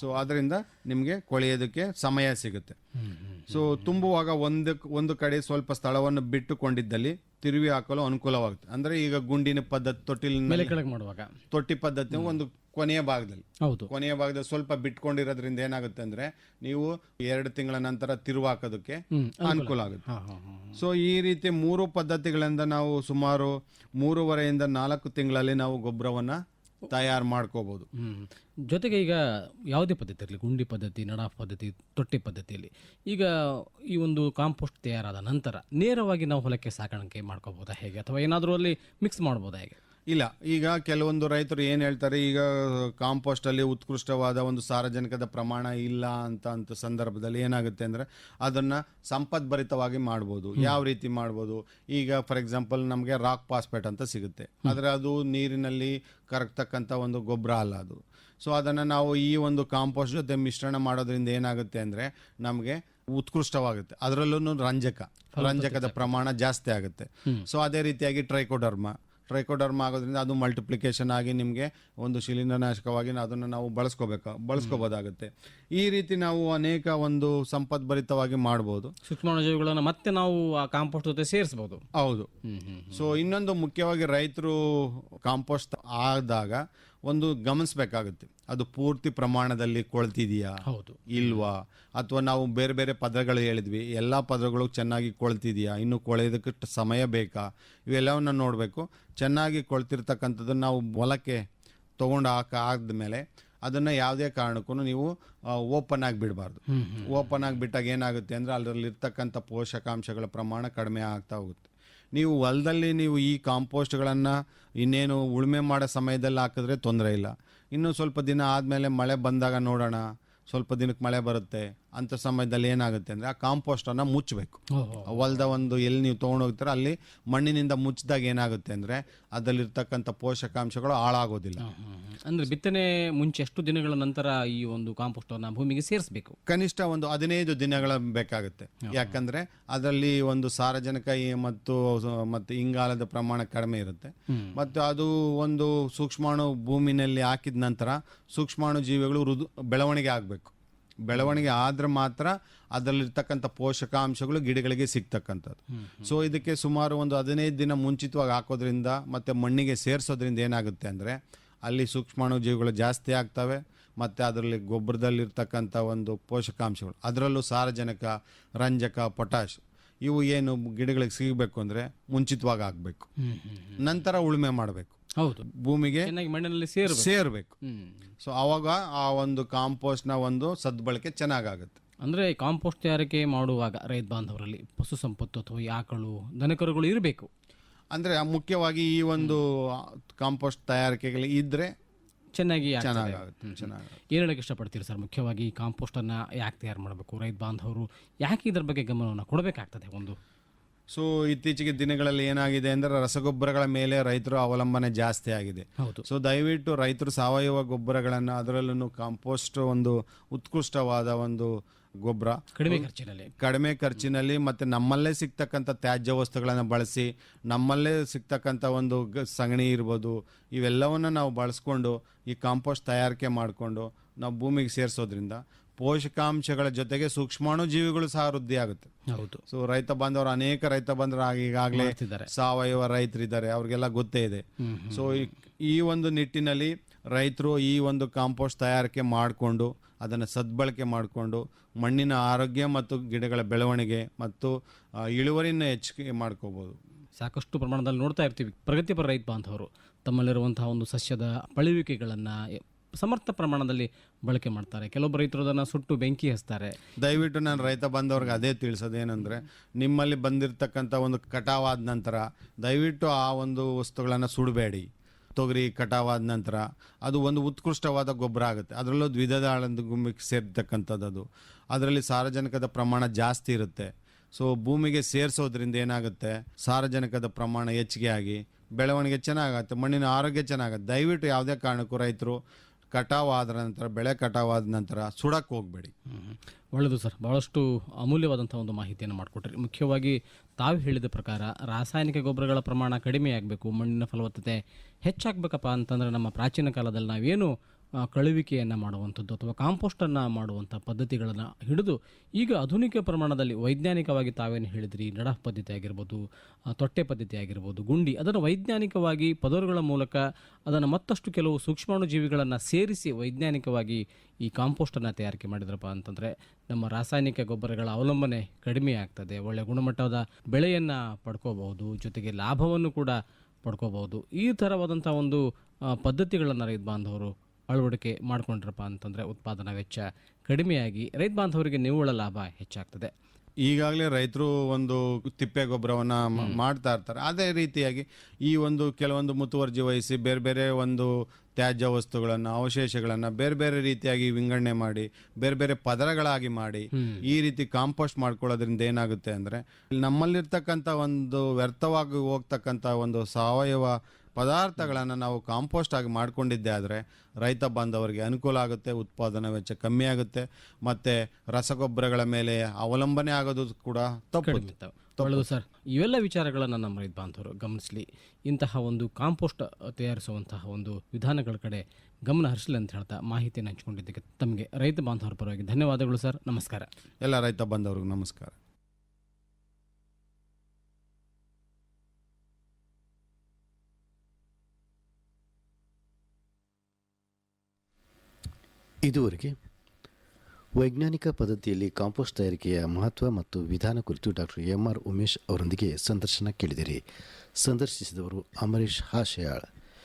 ಸೊ ಅದರಿಂದ ನಿಮಗೆ ಕೊಳೆಯೋದಕ್ಕೆ ಸಮಯ ಸಿಗುತ್ತೆ. ಸೊ ತುಂಬುವಾಗ ಒಂದು ಒಂದು ಕಡೆ ಸ್ವಲ್ಪ ಸ್ಥಳವನ್ನು ಬಿಟ್ಟುಕೊಂಡಿದ್ದಲ್ಲಿ ತಿರುವಿ ಹಾಕಲು ಅನುಕೂಲವಾಗುತ್ತೆ. ಅಂದರೆ ಈಗ ಗುಂಡಿನ ಪದ್ಧತಿ ತೊಟ್ಟಿಲಿನ ಮೇಲೆ ಕೆಳಗೆ ಮಾಡುವಾಗ. ತೊಟ್ಟಿ ಪದ್ಧತಿ ಒಂದು ಕೊನೆಯ ಭಾಗದಲ್ಲಿ. ಹೌದು. ಕೊನೆಯ ಭಾಗದಲ್ಲಿ ಸ್ವಲ್ಪ ಬಿಟ್ಕೊಂಡಿರೋದ್ರಿಂದ ಏನಾಗುತ್ತೆ ಅಂದ್ರೆ ನೀವು ಎರಡು ತಿಂಗಳ ನಂತರ ತಿರುವಾಕೋದಕ್ಕೆ ಅನುಕೂಲ ಆಗುತ್ತೆ. ಸೊ ಈ ರೀತಿ ಮೂರು ಪದ್ಧತಿಗಳಿಂದ ನಾವು ಸುಮಾರು ಮೂರುವರೆಯಿಂದ ನಾಲ್ಕು ತಿಂಗಳಲ್ಲಿ ನಾವು ಗೊಬ್ಬರವನ್ನ ತಯಾರು ಮಾಡ್ಕೋಬಹುದು ಜೊತೆಗೆ ಈಗ ಯಾವುದೇ ಪದ್ಧತಿ ಇರಲಿ ಗುಂಡಿ ಪದ್ಧತಿ ನಡಾಫ್ ಪದ್ಧತಿ ತೊಟ್ಟಿ ಪದ್ಧತಿಯಲ್ಲಿ. ಈಗ ಈ ಒಂದು ಕಾಂಪೋಸ್ಟ್ ತಯಾರಾದ ನಂತರ ನೇರವಾಗಿ ನಾವು ಹೊಲಕ್ಕೆ ಸಾಕಾಣಿಕೆ ಮಾಡ್ಕೋಬೋದಾ ಹೇಗೆ? ಅಥವಾ ಏನಾದರೂ ಅಲ್ಲಿ ಮಿಕ್ಸ್ ಮಾಡ್ಬೋದಾ ಹೇಗೆ? ಇಲ್ಲ ಈಗ ಕೆಲವೊಂದು ರೈತರು ಏನು ಹೇಳ್ತಾರೆ ಈಗ ಕಾಂಪೋಸ್ಟ್ ಅಲ್ಲಿ ಉತ್ಕೃಷ್ಟವಾದ ಒಂದು ಸಾರಜನಕದ ಪ್ರಮಾಣ ಇಲ್ಲ ಅಂತ ಅಂತ ಸಂದರ್ಭದಲ್ಲಿ ಏನಾಗುತ್ತೆ ಅಂದ್ರೆ ಅದನ್ನ ಸಂಪದ್ಭರಿತವಾಗಿ ಮಾಡ್ಬೋದು. ಯಾವ ರೀತಿ ಮಾಡ್ಬೋದು? ಈಗ ಫಾರ್ ಎಕ್ಸಾಂಪಲ್ ನಮಗೆ ರಾಕ್ ಪಾಸ್ಪೇಟ್ ಅಂತ ಸಿಗುತ್ತೆ. ಆದರೆ ಅದು ನೀರಿನಲ್ಲಿ ಕರಗ್ತಕ್ಕಂಥ ಒಂದು ಗೊಬ್ಬರ ಅಲ್ಲ ಅದು. ಸೊ ಅದನ್ನು ನಾವು ಈ ಒಂದು ಕಾಂಪೋಸ್ಟ್ ಜೊತೆ ಮಿಶ್ರಣ ಮಾಡೋದ್ರಿಂದ ಏನಾಗುತ್ತೆ ಅಂದರೆ ನಮಗೆ ಉತ್ಕೃಷ್ಟವಾಗುತ್ತೆ. ಅದರಲ್ಲೂ ರಂಜಕ. ರಂಜಕದ ಪ್ರಮಾಣ ಜಾಸ್ತಿ ಆಗುತ್ತೆ. ಸೊ ಅದೇ ರೀತಿಯಾಗಿ ಟ್ರೈಕೋಡರ್ಮ ಟ್ರೈಕೋಡರ್ಮ ಆಗೋದ್ರಿಂದ ಅದು ಮಲ್ಟಿಪ್ಲಿಕೇಶನ್ ಆಗಿ ನಿಮಗೆ ಒಂದು ಶಿಲೀಂಧ್ರನಾಶಕವಾಗಿ ಅದನ್ನು ನಾವು ಬಳಸ್ಕೋಬೇಕು ಬಳಸ್ಕೋಬೋದಾಗುತ್ತೆ. ಈ ರೀತಿ ನಾವು ಅನೇಕ ಒಂದು ಸಂಪದ್ಭರಿತವಾಗಿ ಮಾಡ್ಬೋದು. ಸೂಕ್ಷ್ಮಾಣುಜೀವಿಗಳನ್ನು ಮತ್ತೆ ನಾವು ಆ ಕಾಂಪೋಸ್ಟ್ ಜೊತೆ ಸೇರಿಸ್ಬೋದು. ಹೌದು. ಸೊ ಇನ್ನೊಂದು ಮುಖ್ಯವಾಗಿ ರೈತರು ಕಾಂಪೋಸ್ಟ್ ಆದಾಗ ಒಂದು ಗಮನಿಸಬೇಕಾಗುತ್ತೆ. ಅದು ಪೂರ್ತಿ ಪ್ರಮಾಣದಲ್ಲಿ ಕೊಳ್ತಿದೆಯಾ? ಹೌದು. ಇಲ್ವಾ? ಅಥವಾ ನಾವು ಬೇರೆ ಬೇರೆ ಪದಗಳು ಹೇಳಿದ್ವಿ ಎಲ್ಲ ಪದಗಳು ಚೆನ್ನಾಗಿ ಕೊಳ್ತಿದೆಯಾ? ಇನ್ನು ಕೊಳೆಯೋದಕ್ಕೆ ಸಮಯ ಬೇಕಾ? ಇವೆಲ್ಲವನ್ನು ನೋಡಬೇಕು. ಚೆನ್ನಾಗಿ ಕೊಳ್ತಿರ್ತಕ್ಕಂಥದ್ದನ್ನು ನಾವು ಹೊಲಕ್ಕೆ ತೊಗೊಂಡು ಹಾಕ ಆದ್ಮೇಲೆ ಅದನ್ನು ಯಾವುದೇ ಕಾರಣಕ್ಕೂ ನೀವು ಓಪನ್ ಆಗಿ ಬಿಡಬಾರ್ದು. ಓಪನ್ ಆಗಿ ಬಿಟ್ಟಾಗ ಏನಾಗುತ್ತೆ ಅಂದರೆ ಅದರಲ್ಲಿರ್ತಕ್ಕಂಥ ಪೋಷಕಾಂಶಗಳ ಪ್ರಮಾಣ ಕಡಿಮೆ ಆಗ್ತಾ ಹೋಗುತ್ತೆ. ನೀವು ಹೊಲದಲ್ಲಿ ನೀವು ಈ ಕಾಂಪೋಸ್ಟ್ಗಳನ್ನು ಇನ್ನೇನು ಉಳುಮೆ ಮಾಡೋ ಸಮಯದಲ್ಲಿ ಹಾಕಿದ್ರೆ ತೊಂದರೆ ಇಲ್ಲ. ಇನ್ನೂ ಸ್ವಲ್ಪ ದಿನ ಆದಮೇಲೆ ಮಳೆ ಬಂದಾಗ ನೋಡೋಣ. ಸ್ವಲ್ಪ ದಿನಕ್ಕೆ ಮಳೆ ಬರುತ್ತೆ. ಅಂಥ ಸಮಯದಲ್ಲಿ ಏನಾಗುತ್ತೆ ಅಂದರೆ ಆ ಕಾಂಪೋಸ್ಟನ್ನು ಮುಚ್ಚಬೇಕು ಹೊಲದ ಒಂದು ಎಲ್ಲಿ ನೀವು ತೊಗೊಂಡೋಗ್ತೀರ ಅಲ್ಲಿ ಮಣ್ಣಿನಿಂದ ಮುಚ್ಚಿದಾಗ ಏನಾಗುತ್ತೆ ಅಂದರೆ ಅದರಲ್ಲಿರ್ತಕ್ಕಂಥ ಪೋಷಕಾಂಶಗಳು ಹಾಳಾಗೋದಿಲ್ಲ. ಅಂದ್ರೆ ಬಿತ್ತನೆ ಮುಂಚೆ ಎಷ್ಟು ದಿನಗಳ ನಂತರ ಈ ಒಂದು ಕಾಂಪೋಸ್ಟ್ ಅನ್ನ ಭೂಮಿಗೆ ಸೇರಿಸಬೇಕು? ಕನಿಷ್ಠ ಒಂದು ಹದಿನೈದು ದಿನಗಳ ಬೇಕಾಗುತ್ತೆ. ಯಾಕಂದ್ರೆ ಅದರಲ್ಲಿ ಒಂದು ಸಾರಜನಕ ಮತ್ತು ಮತ್ತು ಇಂಗಾಲದ ಪ್ರಮಾಣ ಕಡಿಮೆ ಇರುತ್ತೆ. ಮತ್ತು ಅದು ಒಂದು ಸೂಕ್ಷ್ಮಾಣು ಭೂಮಿನಲ್ಲಿ ಹಾಕಿದ ನಂತರ ಸೂಕ್ಷ್ಮಾಣು ಜೀವಿಗಳು ಋದು ಬೆಳವಣಿಗೆ ಆಗಬೇಕು. ಬೆಳವಣಿಗೆ ಆದ್ರೆ ಮಾತ್ರ ಅದರಲ್ಲಿರ್ತಕ್ಕಂಥ ಪೋಷಕಾಂಶಗಳು ಗಿಡಗಳಿಗೆ ಸಿಗ್ತಕ್ಕಂಥದ್ದು. ಸೊ ಇದಕ್ಕೆ ಸುಮಾರು ಒಂದು ಹದಿನೈದು ದಿನ ಮುಂಚಿತವಾಗಿ ಹಾಕೋದ್ರಿಂದ ಮತ್ತು ಮಣ್ಣಿಗೆ ಸೇರಿಸೋದ್ರಿಂದ ಏನಾಗುತ್ತೆ ಅಂದರೆ ಅಲ್ಲಿ ಸೂಕ್ಷ್ಮಾಣು ಜೀವಿಗಳು ಜಾಸ್ತಿ ಆಗ್ತವೆ ಮತ್ತು ಅದರಲ್ಲಿ ಗೊಬ್ಬರದಲ್ಲಿರ್ತಕ್ಕಂಥ ಒಂದು ಪೋಷಕಾಂಶಗಳು. ಅದರಲ್ಲೂ ಸಾರಜನಕ ರಂಜಕ ಪೊಟ್ಯಾಶ್ ಇವು ಏನು ಗಿಡಗಳಿಗೆ ಸಿಗಬೇಕು ಅಂದರೆ ಮುಂಚಿತವಾಗಿ ಆಗಬೇಕು ನಂತರ ಉಳುಮೆ ಮಾಡಬೇಕು. ಹೌದು. ಭೂಮಿಗೆ ಚೆನ್ನಾಗಿ ಮಣ್ಣಿನಲ್ಲಿ ಸೇರಬೇಕು. ಸೊ ಅವಾಗ ಆ ಒಂದು ಕಾಂಪೋಸ್ಟ್ನ ಒಂದು ಸದ್ಬಳಕೆ ಚೆನ್ನಾಗಾಗುತ್ತೆ. ಅಂದ್ರೆ ಕಾಂಪೋಸ್ಟ್ ತಯಾರಿಕೆ ಮಾಡುವಾಗ ರೈತ ಬಾಂಧವರಲ್ಲಿ ಪಶು ಸಂಪತ್ತು ಅಥವಾ ಈ ಆಕಳು ದನಕರುಗಳು ಇರಬೇಕು. ಅಂದ್ರೆ ಮುಖ್ಯವಾಗಿ ಈ ಒಂದು ಕಾಂಪೋಸ್ಟ್ ತಯಾರಿಕೆಗಳು ಇದ್ರೆ ಚೆನ್ನಾಗಿ ಚೆನ್ನಾಗಿ ಚೆನ್ನಾಗಾಗುತ್ತೆ ಚೆನ್ನಾಗಾಗುತ್ತೆ. ಏನು ಹೇಳಕ್ಕೆ ಇಷ್ಟಪಡ್ತೀರಿ ಸರ್? ಮುಖ್ಯವಾಗಿ ಈ ಕಾಂಪೋಸ್ಟನ್ನು ಯಾಕೆ ತಯಾರು ಮಾಡಬೇಕು? ರೈತ ಬಾಂಧವರು ಯಾಕೆ ಇದ್ರ ಬಗ್ಗೆ ಗಮನವನ್ನು ಕೊಡಬೇಕಾಗ್ತದೆ ಒಂದು ಸೊ ಇತ್ತೀಚೆಗೆ ದಿನಗಳಲ್ಲಿ ಏನಾಗಿದೆ ಅಂದರೆ ರಸಗೊಬ್ಬರಗಳ ಮೇಲೆ ರೈತರ ಅವಲಂಬನೆ ಜಾಸ್ತಿ ಆಗಿದೆ. ಹೌದು. ಸೊ ದಯವಿಟ್ಟು ರೈತರು ಸಾವಯವ ಗೊಬ್ಬರಗಳನ್ನು ಅದರಲ್ಲೂ ಕಾಂಪೋಸ್ಟ್ ಒಂದು ಉತ್ಕೃಷ್ಟವಾದ ಒಂದು ಗೊಬ್ಬರ. ಕಡಿಮೆ ಖರ್ಚಿನಲ್ಲಿ. ಕಡಿಮೆ ಖರ್ಚಿನಲ್ಲಿ ಮತ್ತು ನಮ್ಮಲ್ಲೇ ಸಿಗ್ತಕ್ಕಂಥ ತ್ಯಾಜ್ಯ ವಸ್ತುಗಳನ್ನು ಬಳಸಿ ನಮ್ಮಲ್ಲೇ ಸಿಗ್ತಕ್ಕಂಥ ಒಂದು ಸಗಣಿ ಇರ್ಬೋದು ಇವೆಲ್ಲವನ್ನು ನಾವು ಬಳಸ್ಕೊಂಡು ಈ ಕಾಂಪೋಸ್ಟ್ ತಯಾರಿಕೆ ಮಾಡಿಕೊಂಡು ನಾವು ಭೂಮಿಗೆ ಸೇರಿಸೋದ್ರಿಂದ ಪೋಷಕಾಂಶಗಳ ಜೊತೆಗೆ ಸೂಕ್ಷ್ಮಾಣು ಜೀವಿಗಳು ಸಹ ವೃದ್ಧಿ ಆಗುತ್ತೆ. ಹೌದು. ಸೊ ರೈತ ಬಾಂಧವರು ಅನೇಕ ರೈತ ಬಾಂಧವರು ಈಗಾಗಲೇ. ಸಾವಯವ ರೈತರಿದ್ದಾರೆ. ಅವ್ರಿಗೆಲ್ಲ ಗೊತ್ತೇ ಇದೆ. ಸೊ ಈ- ಒಂದು ನಿಟ್ಟಿನಲ್ಲಿ ರೈತರು ಈ ಒಂದು ಕಾಂಪೋಸ್ಟ್ ತಯಾರಿಕೆ ಮಾಡಿಕೊಂಡು ಅದನ್ನು ಸದ್ಬಳಕೆ ಮಾಡಿಕೊಂಡು ಮಣ್ಣಿನ ಆರೋಗ್ಯ ಮತ್ತು ಗಿಡಗಳ ಬೆಳವಣಿಗೆ ಮತ್ತು ಇಳುವರಿಯನ್ನು ಹೆಚ್ಚಿಗೆ ಮಾಡ್ಕೋಬೋದು. ಸಾಕಷ್ಟು ಪ್ರಮಾಣದಲ್ಲಿ ನೋಡ್ತಾ ಇರ್ತೀವಿ. ಪ್ರಗತಿಪರ ರೈತ ಬಾಂಧವರು ತಮ್ಮಲ್ಲಿರುವಂತಹ ಒಂದು ಸಸ್ಯದ ಪಳುವಿಕೆಗಳನ್ನು ಸಮರ್ಥ ಪ್ರಮಾಣದಲ್ಲಿ ಬಳಕೆ ಮಾಡ್ತಾರೆ. ಕೆಲವೊಬ್ಬ ರೈತರು ಅದನ್ನು ಸುಟ್ಟು ಬೆಂಕಿ ಹಚ್ತಾರೆ. ದಯವಿಟ್ಟು ನಾನು ರೈತ ಬಂದವ್ರಿಗೆ ಅದೇ ತಿಳಿಸೋದೇನೆಂದರೆ, ನಿಮ್ಮಲ್ಲಿ ಬಂದಿರತಕ್ಕಂಥ ಒಂದು ಕಟಾವಾದ ನಂತರ, ದಯವಿಟ್ಟು ಆ ಒಂದು ವಸ್ತುಗಳನ್ನು ಸುಡಬೇಡಿ. ತೊಗರಿ ಕಟಾವಾದ ನಂತರ, ಅದು ಒಂದು ಉತ್ಕೃಷ್ಟವಾದ ಗೊಬ್ಬರ ಆಗುತ್ತೆ. ಅದರಲ್ಲೂ ದ್ವಿಧದ ಗುಂಬಿಗೆ ಸೇರ್ತಕ್ಕಂಥದ್ದು ಅದು. ಅದರಲ್ಲಿ ಸಾರಜನಕದ ಪ್ರಮಾಣ ಜಾಸ್ತಿ ಇರುತ್ತೆ. ಸೊ, ಭೂಮಿಗೆ ಸೇರಿಸೋದ್ರಿಂದ ಏನಾಗುತ್ತೆ? ಸಾರಜನಕದ ಪ್ರಮಾಣ ಹೆಚ್ಚಿಗೆ ಆಗಿ, ಬೆಳವಣಿಗೆ ಚೆನ್ನಾಗುತ್ತೆ ಮಣ್ಣಿನ ಆರೋಗ್ಯ ಚೆನ್ನಾಗುತ್ತೆ ದಯವಿಟ್ಟು ಯಾವುದೇ ಕಾರಣಕ್ಕೂ ರೈತರು ಕಟಾವಾದ ನಂತರ, ಬೆಳೆ ಕಟಾವಾದ ನಂತರ ಸುಡಕ್ಕೆ ಹೋಗಬೇಡಿ. ಒಳ್ಳೆಯದು ಸರ್. ಭಾಳಷ್ಟು ಅಮೂಲ್ಯವಾದಂಥ ಒಂದು ಮಾಹಿತಿಯನ್ನು ಮಾಡಿಕೊಟ್ರಿ. ಮುಖ್ಯವಾಗಿ ತಾವು ಹೇಳಿದ ಪ್ರಕಾರ ರಾಸಾಯನಿಕ ಗೊಬ್ಬರಗಳ ಪ್ರಮಾಣ ಕಡಿಮೆ ಆಗಬೇಕು ಮಣ್ಣಿನ ಫಲವತ್ತತೆ ಹೆಚ್ಚಾಗಬೇಕಪ್ಪ ಅಂತಂದರೆ ನಮ್ಮ ಪ್ರಾಚೀನ ಕಾಲದಲ್ಲಿ ನಾವೇನು ಕಳುವಿಕೆಯನ್ನು ಮಾಡುವಂಥದ್ದು ಅಥವಾ ಕಾಂಪೋಸ್ಟನ್ನು ಮಾಡುವಂಥ ಪದ್ಧತಿಗಳನ್ನು ಹಿಡಿದು ಈಗ ಆಧುನಿಕ ಪ್ರಮಾಣದಲ್ಲಿ ವೈಜ್ಞಾನಿಕವಾಗಿ ತಾವೇನು ಹೇಳಿದ್ರಿ? ನಡ ಪದ್ಧತಿ ಆಗಿರ್ಬೋದು ತೊಟ್ಟೆ ಪದ್ಧತಿ ಆಗಿರ್ಬೋದು, ಗುಂಡಿ ಅದನ್ನು ವೈಜ್ಞಾನಿಕವಾಗಿ ಪದರುಗಳ ಮೂಲಕ ಅದನ್ನು ಮತ್ತಷ್ಟು ಕೆಲವು ಸೂಕ್ಷ್ಮಾಣು ಜೀವಿಗಳನ್ನು ಸೇರಿಸಿ ವೈಜ್ಞಾನಿಕವಾಗಿ ಈ ಕಾಂಪೋಸ್ಟನ್ನು ತಯಾರಿಕೆ ಮಾಡಿದ್ರಪ್ಪ ಅಂತಂದರೆ ನಮ್ಮ ರಾಸಾಯನಿಕ ಗೊಬ್ಬರಗಳ ಅವಲಂಬನೆ ಕಡಿಮೆ ಆಗ್ತದೆ ಒಳ್ಳೆಯ ಗುಣಮಟ್ಟದ ಬೆಳೆಯನ್ನು ಪಡ್ಕೋಬಹುದು, ಜೊತೆಗೆ ಲಾಭವನ್ನು ಕೂಡ ಪಡ್ಕೋಬಹುದು. ಈ ಥರವಾದಂಥ ಒಂದು ಪದ್ಧತಿಗಳನ್ನು ರೈತ ಬಾಂಧವರು ಅಳವಡಿಕೆ ಮಾಡಿಕೊಂಡ್ರಪ್ಪ ಅಂತಂದರೆ ಉತ್ಪಾದನಾ ವೆಚ್ಚ ಕಡಿಮೆಯಾಗಿ ರೈತ ಬಾಂಧವರಿಗೆ ನಿವ್ವಳ ಲಾಭ ಹೆಚ್ಚಾಗ್ತದೆ. ಈಗಾಗಲೇ ರೈತರು ಒಂದು ತಿಪ್ಪೆ ಗೊಬ್ಬರವನ್ನು ಮಾಡ್ತಾ ಇರ್ತಾರೆ. ಅದೇ ರೀತಿಯಾಗಿ ಈ ಒಂದು ಕೆಲವೊಂದು ಮುತುವರ್ಜಿ ವಹಿಸಿ ಬೇರೆ ಬೇರೆ ಒಂದು ತ್ಯಾಜ್ಯ ವಸ್ತುಗಳನ್ನು ಅವಶೇಷಗಳನ್ನು ಬೇರೆ ಬೇರೆ ರೀತಿಯಾಗಿ ವಿಂಗಡಣೆ ಮಾಡಿ ಬೇರೆ ಬೇರೆ ಪದರಗಳಾಗಿ ಮಾಡಿ ಈ ರೀತಿ ಕಾಂಪೋಸ್ಟ್ ಮಾಡ್ಕೊಳ್ಳೋದ್ರಿಂದ ಏನಾಗುತ್ತೆ ಅಂದರೆ ನಮ್ಮಲ್ಲಿರ್ತಕ್ಕಂಥ ಒಂದು ವ್ಯರ್ಥವಾಗಿ ಹೋಗ್ತಕ್ಕಂಥ ಒಂದು ಸಾವಯವ ಪದಾರ್ಥಗಳನ್ನು ನಾವು ಕಾಂಪೋಸ್ಟ್ ಆಗಿ ಮಾಡಿಕೊಂಡಿದ್ದೇ ಆದರೆ ರೈತ ಬಾಂಧವರಿಗೆ ಅನುಕೂಲ ಆಗುತ್ತೆ ಉತ್ಪಾದನಾ ವೆಚ್ಚ ಕಮ್ಮಿ ಆಗುತ್ತೆ ಮತ್ತು ರಸಗೊಬ್ಬರಗಳ ಮೇಲೆ ಅವಲಂಬನೆ ಆಗೋದು ಕೂಡ ತಪ್ಪು. ಕಡಿಮೆ ಇರ್ತವೆ. ಒಳ್ಳೆಯದು ಸರ್. ಇವೆಲ್ಲ ವಿಚಾರಗಳನ್ನು ನಮ್ಮ ರೈತ ಬಾಂಧವರು ಗಮನಿಸಲಿ. ಇಂತಹ ಒಂದು ಕಾಂಪೋಸ್ಟ್ ತಯಾರಿಸುವಂತಹ ಒಂದು ವಿಧಾನಗಳ ಕಡೆ ಗಮನ ಹರಿಸಲಿ ಅಂತ ಹೇಳ್ತಾ ಮಾಹಿತಿಯನ್ನು ಹಂಚಿಕೊಂಡಿದ್ದಕ್ಕೆ ತಮಗೆ ರೈತ ಬಾಂಧವರ ಪರವಾಗಿ ಧನ್ಯವಾದಗಳು ಸರ್. ನಮಸ್ಕಾರ. ಎಲ್ಲ ರೈತ ಬಾಂಧವ್ರಿಗೆ ನಮಸ್ಕಾರ. ಇದುವರೆಗೆ ವೈಜ್ಞಾನಿಕ ಪದ್ಧತಿಯಲ್ಲಿ ಕಾಂಪೋಸ್ಟ್ ತಯಾರಿಕೆಯ ಮಹತ್ವ ಮತ್ತು ವಿಧಾನ ಕುರಿತು ಡಾಕ್ಟರ್ ಎಂ ಆರ್ ಉಮೇಶ್ ಅವರೊಂದಿಗೆ ಸಂದರ್ಶನ ಕೇಳಿದಿರಿ. ಸಂದರ್ಶಿಸಿದವರು ಅಮರೀಶ್ ಹಾಶಯಾಳ್.